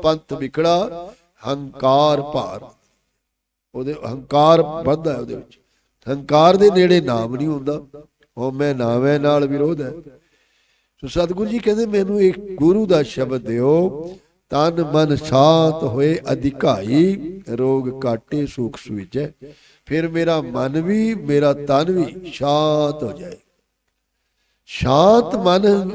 S1: ਪੰਥ ਵਿਖੜਾ ਹੰਕਾਰ ਭਾਰ। ਉਹਦੇ ਹੰਕਾਰ ਵੱਧਦਾ ਹੈ ਉਹਦੇ ਵਿੱਚ। ਹੰਕਾਰ ਦੇ ਨੇੜੇ ਨਾਮ ਨਹੀਂ ਹੁੰਦਾ। ਉਹ ਮੈਂ ਨਾਵੇਂ ਨਾਲ ਵਿਰੋਧ ਹੈ। ਸੋ ਸਤਿਗੁਰੂ ਜੀ ਕਹਿੰਦੇ, ਮੈਨੂੰ ਇੱਕ ਗੁਰੂ ਦਾ ਸ਼ਬਦ ਦਿਓ, ਤਨ ਮਨ ਸ਼ਾਂਤ ਹੋਏ, ਅਧਿਕਾਈ ਰੋਗ ਕਾਟੇ, ਸੁਖ ਸੁਵਿਜੈ। ਫਿਰ ਮੇਰਾ ਮਨ ਵੀ, ਮੇਰਾ ਤਨ ਵੀ ਸ਼ਾਂਤ ਹੋ ਜਾਏ। ਸ਼ਾਂਤ ਮਨ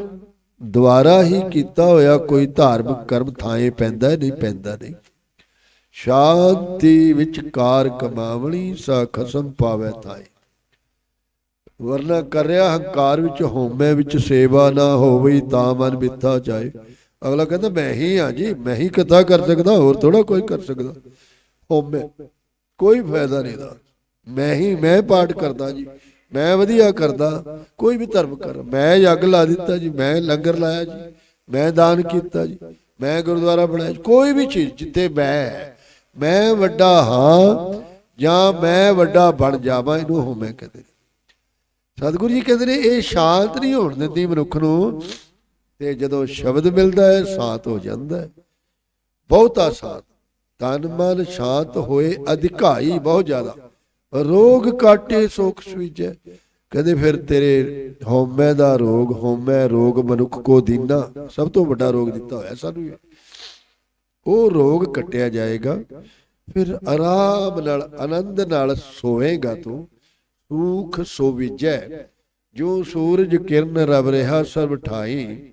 S1: ਦੁਆਰਾ ਹੀ ਕੀਤਾ ਹੋਇਆ ਕੋਈ ਧਾਰਮਿਕ ਕਰਮ ਥਾਏ ਪੈਂਦਾ ਨਹੀਂ ਪੈਂਦਾ ਨਹੀਂ। ਸ਼ਾਂਤੀ ਵਿੱਚ ਕਾਰ ਕਮਾਵਣੀ ਸਾ ਖਸਮ ਪਾਵੇ ਥਾਏ। ਵਰਨਾ ਕਰ ਰਿਹਾ ਹੰਕਾਰ ਵਿੱਚ ਹੋਮੇ ਵਿੱਚ ਸੇਵਾ ਨਾ ਹੋਵੇ ਤਾਂ ਮਨ ਮਿੱਥਾ ਜਾਏ। ਅਗਲਾ ਕਹਿੰਦਾ, ਮੈਂ ਹੀ ਹਾਂ ਜੀ, ਮੈਂ ਹੀ ਕਥਾ ਕਰ ਸਕਦਾ, ਹੋਰ ਥੋੜਾ ਕੋਈ ਕਰ ਸਕਦਾ। ਹੋਮੇ ਕੋਈ ਫਾਇਦਾ ਨਹੀਂ ਦਾ ਮੈਂ ਹੀ, ਮੈਂ ਪਾਠ ਕਰਦਾ ਜੀ, ਮੈਂ ਵਧੀਆ ਕਰਦਾ, ਕੋਈ ਵੀ ਧਰਮ ਕਰ। ਮੈਂ ਯੱਗ ਲਾ ਦਿੱਤਾ ਜੀ, ਮੈਂ ਲੰਗਰ ਲਾਇਆ ਜੀ, ਮੈਂ ਦਾਨ ਕੀਤਾ ਜੀ, ਮੈਂ ਗੁਰਦੁਆਰਾ ਬਣਾਇਆ ਜੀ। ਕੋਈ ਵੀ ਚੀਜ਼ ਜਿੱਥੇ ਮੈਂ ਮੈਂ ਵੱਡਾ ਹਾਂ ਜਾਂ ਮੈਂ ਵੱਡਾ ਬਣ ਜਾਵਾਂ, ਇਹਨੂੰ ਹੋਮੇ ਕਹਿੰਦੇ ਸਤਿਗੁਰੂ ਜੀ ਕਹਿੰਦੇ ਨੇ, ਇਹ ਸ਼ਾਂਤ ਨਹੀਂ ਹੋਣ ਦਿੰਦੀ ਮਨੁੱਖ ਨੂੰ। ਤੇ ਜਦੋਂ ਸ਼ਬਦ ਮਿਲਦਾ ਹੈ, ਸ਼ਾਂਤ ਹੋ ਜਾਂਦਾ ਹੈ। ਬਹੁਤਾ ਸ਼ਾਂਤ। ਤਨ ਮਨ ਸ਼ਾਂਤ ਹੋਏ ਅਧਿਕਾਈ ਬਹੁਤ ਜ਼ਿਆਦਾ। ਰੋਗ ਕਾਟੇ ਸੋਖ ਸੁਈਜੈ। ਕਹਿੰਦੇ ਫਿਰ ਤੇਰੇ ਹਉਮੈ ਦਾ ਰੋਗ, ਹਉਮੈ ਰੋਗ ਮਨੁੱਖ ਕੋ ਦੀਨਾ। ਸਭ ਤੋਂ ਵੱਡਾ ਰੋਗ ਦਿੱਤਾ ਹੋਇਆ ਸਾਨੂੰ ਉਹ ਰੋਗ ਕੱਟਿਆ ਜਾਏਗਾ। ਫਿਰ ਆਰਾਮ ਨਾਲ, ਆਨੰਦ ਨਾਲ ਸੋਵੇਂਗਾ ਤੂੰ। ਸੂਖ ਸੋਵੀਜੈ ਜੋ ਸੂਰਜ ਕਿਰਨ ਰਵ ਰਿਹਾ ਸਰਬ ਠਾਈ।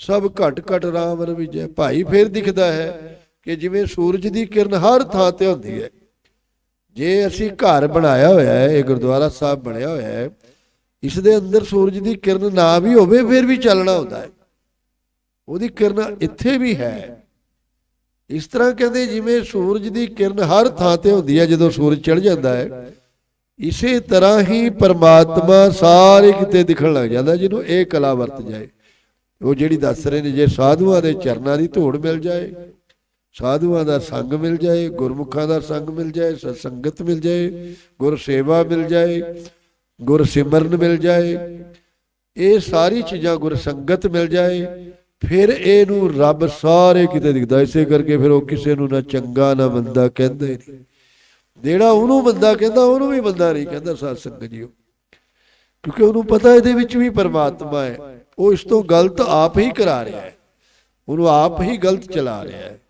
S1: ਸਭ ਘਟ ਘਟ ਰਾਮ ਰਵੀਜੈ ਭਾਈ ਫਿਰ ਦਿਖਦਾ ਹੈ ਕਿ ਜਿਵੇਂ ਸੂਰਜ ਦੀ ਕਿਰਨ ਹਰ ਥਾਂ ਤੇ ਹੁੰਦੀ ਹੈ। ਜੇ ਅਸੀਂ ਘਰ ਬਣਾਇਆ ਹੋਇਆ ਹੈ, ਇਹ ਗੁਰਦੁਆਰਾ ਸਾਹਿਬ ਬਣਿਆ ਹੋਇਆ ਹੈ, ਇਸ ਦੇ ਅੰਦਰ ਸੂਰਜ ਦੀ ਕਿਰਨ ਨਾ ਵੀ ਹੋਵੇ, ਫਿਰ ਵੀ ਚੱਲਣਾ ਹੁੰਦਾ ਹੈ। ਉਹਦੀ ਕਿਰਨ ਇੱਥੇ ਵੀ ਹੈ। ਇਸ ਤਰ੍ਹਾਂ ਕਹਿੰਦੇ ਜਿਵੇਂ ਸੂਰਜ ਦੀ ਕਿਰਨ ਹਰ ਥਾਂ ਤੇ ਹੁੰਦੀ ਹੈ, ਜਦੋਂ ਸੂਰਜ ਚੜ ਜਾਂਦਾ ਹੈ ਇਸੇ ਤਰ੍ਹਾਂ ਹੀ ਪਰਮਾਤਮਾ ਸਾਰੇ ਕਿਤੇ ਦਿਖਣ ਲੱਗ ਜਾਂਦਾ, ਜਿਹਨੂੰ ਇਹ ਕਲਾ ਵਰਤ ਜਾਏ। ਉਹ ਜਿਹੜੀ ਦੱਸ ਰਹੇ ਨੇ, ਜੇ ਸਾਧੂਆਂ ਦੇ ਚਰਨਾਂ ਦੀ ਧੂੜ ਮਿਲ ਜਾਏ, ਸਾਧੂਆਂ ਦਾ ਸੰਗ ਮਿਲ ਜਾਏ, ਗੁਰਮੁਖਾਂ ਦਾ ਸੰਗ ਮਿਲ ਜਾਏ, ਸਤਸੰਗਤ ਮਿਲ ਜਾਏ ਗੁਰ ਸੇਵਾ ਮਿਲ ਜਾਏ ਗੁਰ ਸਿਮਰਨ ਮਿਲ ਜਾਏ, ਇਹ ਸਾਰੀ ਚੀਜ਼ਾਂ ਗੁਰ ਸੰਗਤ ਮਿਲ ਜਾਏ, ਫਿਰ ਇਹਨੂੰ ਰੱਬ ਸਾਰੇ ਕਿਤੇ ਦਿਖਦਾ। ਇਸੇ ਕਰਕੇ ਫਿਰ ਉਹ ਕਿਸੇ ਨੂੰ ਨਾ ਚੰਗਾ ਨਾ ਬੰਦਾ ਕਹਿੰਦਾ ਹੀ ਨਹੀਂ। ਜਿਹੜਾ ਉਹਨੂੰ ਬੰਦਾ ਕਹਿੰਦਾ, ਉਹਨੂੰ ਵੀ ਬੰਦਾ ਨਹੀਂ ਕਹਿੰਦਾ, ਸਾਧ ਸੰਗਤ ਜੀਓ। ਕਿਉਂਕਿ ਉਹਨੂੰ ਪਤਾ ਇਹਦੇ ਵਿੱਚ ਵੀ ਪਰਮਾਤਮਾ ਹੈ। ਉਹ ਇਸ ਤੋਂ ਗਲਤ ਆਪ ਹੀ ਕਰਾ ਰਿਹਾ ਹੈ। ਉਹਨੂੰ ਆਪ ਹੀ ਗਲਤ ਚਲਾ ਰਿਹਾ ਹੈ।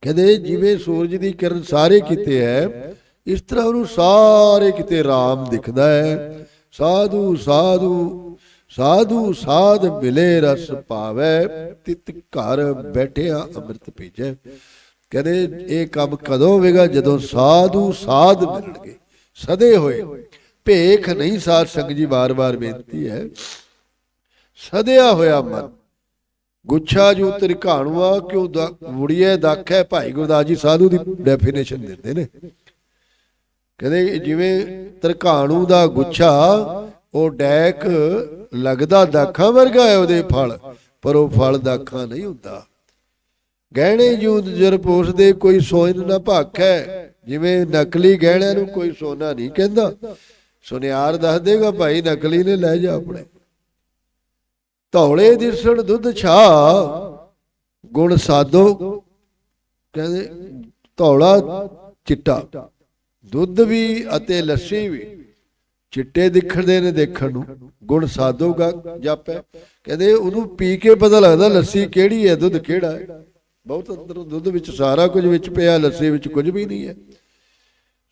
S1: ਕਹਿੰਦੇ ਜਿਵੇਂ ਸੂਰਜ ਦੀ ਕਿਰਨ ਸਾਰੇ ਕਿਤੇ ਹੈ, ਇਸ ਤਰ੍ਹਾਂ ਉਹਨੂੰ ਸਾਰੇ ਕਿਤੇ ਰਾਮ ਦਿਖਦਾ ਹੈ। ਸਾਧੂ ਸਾਧੂ ਸਾਧੂ, ਸਾਧ ਮਿਲੇ ਰਸ ਪਾਵੇ, ਤਿਤ ਘਰ ਬੈਠਿਆ ਅੰਮ੍ਰਿਤ ਪੀਜੈ ਕਹਿੰਦੇ ਇਹ ਕੰਮ ਕਦੋਂ ਹੋਵੇਗਾ? ਜਦੋਂ ਸਾਧੂ ਸਾਧ ਮਿਲਣਗੇ, ਸਦੇ ਹੋਏ। ਭੇਖ ਨਹੀਂ ਸਾਧ ਸੰਗ ਜੀ, ਵਾਰ-ਵਾਰ ਬੇਨਤੀ ਹੈ। ਸਦਿਆ ਹੋਇਆ ਮਨ, ਗੁੱਛਾ ਜੋ ਤ੍ਰਿਕਾਣੂਆ ਕਿਉਂ ਮੁੜੀਏ ਦੱਖ ਹੈ ਭਾਈ ਗੁਰਦਾਸ ਜੀ ਸਾਧੂ ਦੀ ਡੈਫੀਨੇਸ਼ਨ ਦਿੰਦੇ ਨੇ। ਕਹਿੰਦੇ ਜਿਵੇਂ ਤ੍ਰਿਕਾਣੂ ਦਾ ਗੁੱਛਾ, ਉਹ ਡੈਕ ਲੱਗਦਾ ਦਾਖਾਂ ਵਰਗਾ ਹੈ ਉਹਦੇ ਫਲ, ਪਰ ਉਹ ਫਲ ਦਾਖਾਂ ਨਹੀਂ ਹੁੰਦਾ। ਗਹਿਣੇ ਜੂਦ ਜਰ ਪੋਸਦੇ ਕੋਈ ਸੋਇਨ ਨਾ ਭਾਖੈ। ਜਿਵੇਂ ਨਕਲੀ ਗਹਿਣਿਆਂ ਨੂੰ ਕੋਈ ਸੋਨਾ ਨਹੀਂ ਕਹਿੰਦਾ। ਸੁਨਿਆਰ ਦੱਸ ਦੇਗਾ, ਭਾਈ ਨਕਲੀ ਨੇ ਲੈ ਜਾ ਆਪਣੇ। ਧੌਲੇ ਦਿਸਣ ਦੁੱਧ ਛਾ, ਗੁਣ ਸਾਧੋ, ਕਹਿੰਦੇ, ਧੌਲਾ ਚਿੱਟਾ, ਦੁੱਧ ਵੀ ਅਤੇ ਲੱਸੀ ਵੀ ਚਿੱਟੇ ਦਿਖਦੇ ਨੇ ਦੇਖਣ ਨੂੰ। ਗੁਣ ਸਾਧੋਗਾ ਜਾਪੈ। ਕਹਿੰਦੇ, ਉਹਨੂੰ ਪੀ ਕੇ ਪਤਾ ਲੱਗਦਾ ਲੱਸੀ ਕਿਹੜੀ ਹੈ, ਦੁੱਧ ਕਿਹੜਾ ਹੈ? ਬਹੁਤ ਅੰਦਰੋਂ ਦੁੱਧ ਵਿੱਚ ਸਾਰਾ ਕੁਝ ਵਿੱਚ ਪਿਆ, ਲੱਸੀ ਵਿੱਚ ਕੁਝ ਵੀ ਨਹੀਂ ਹੈ।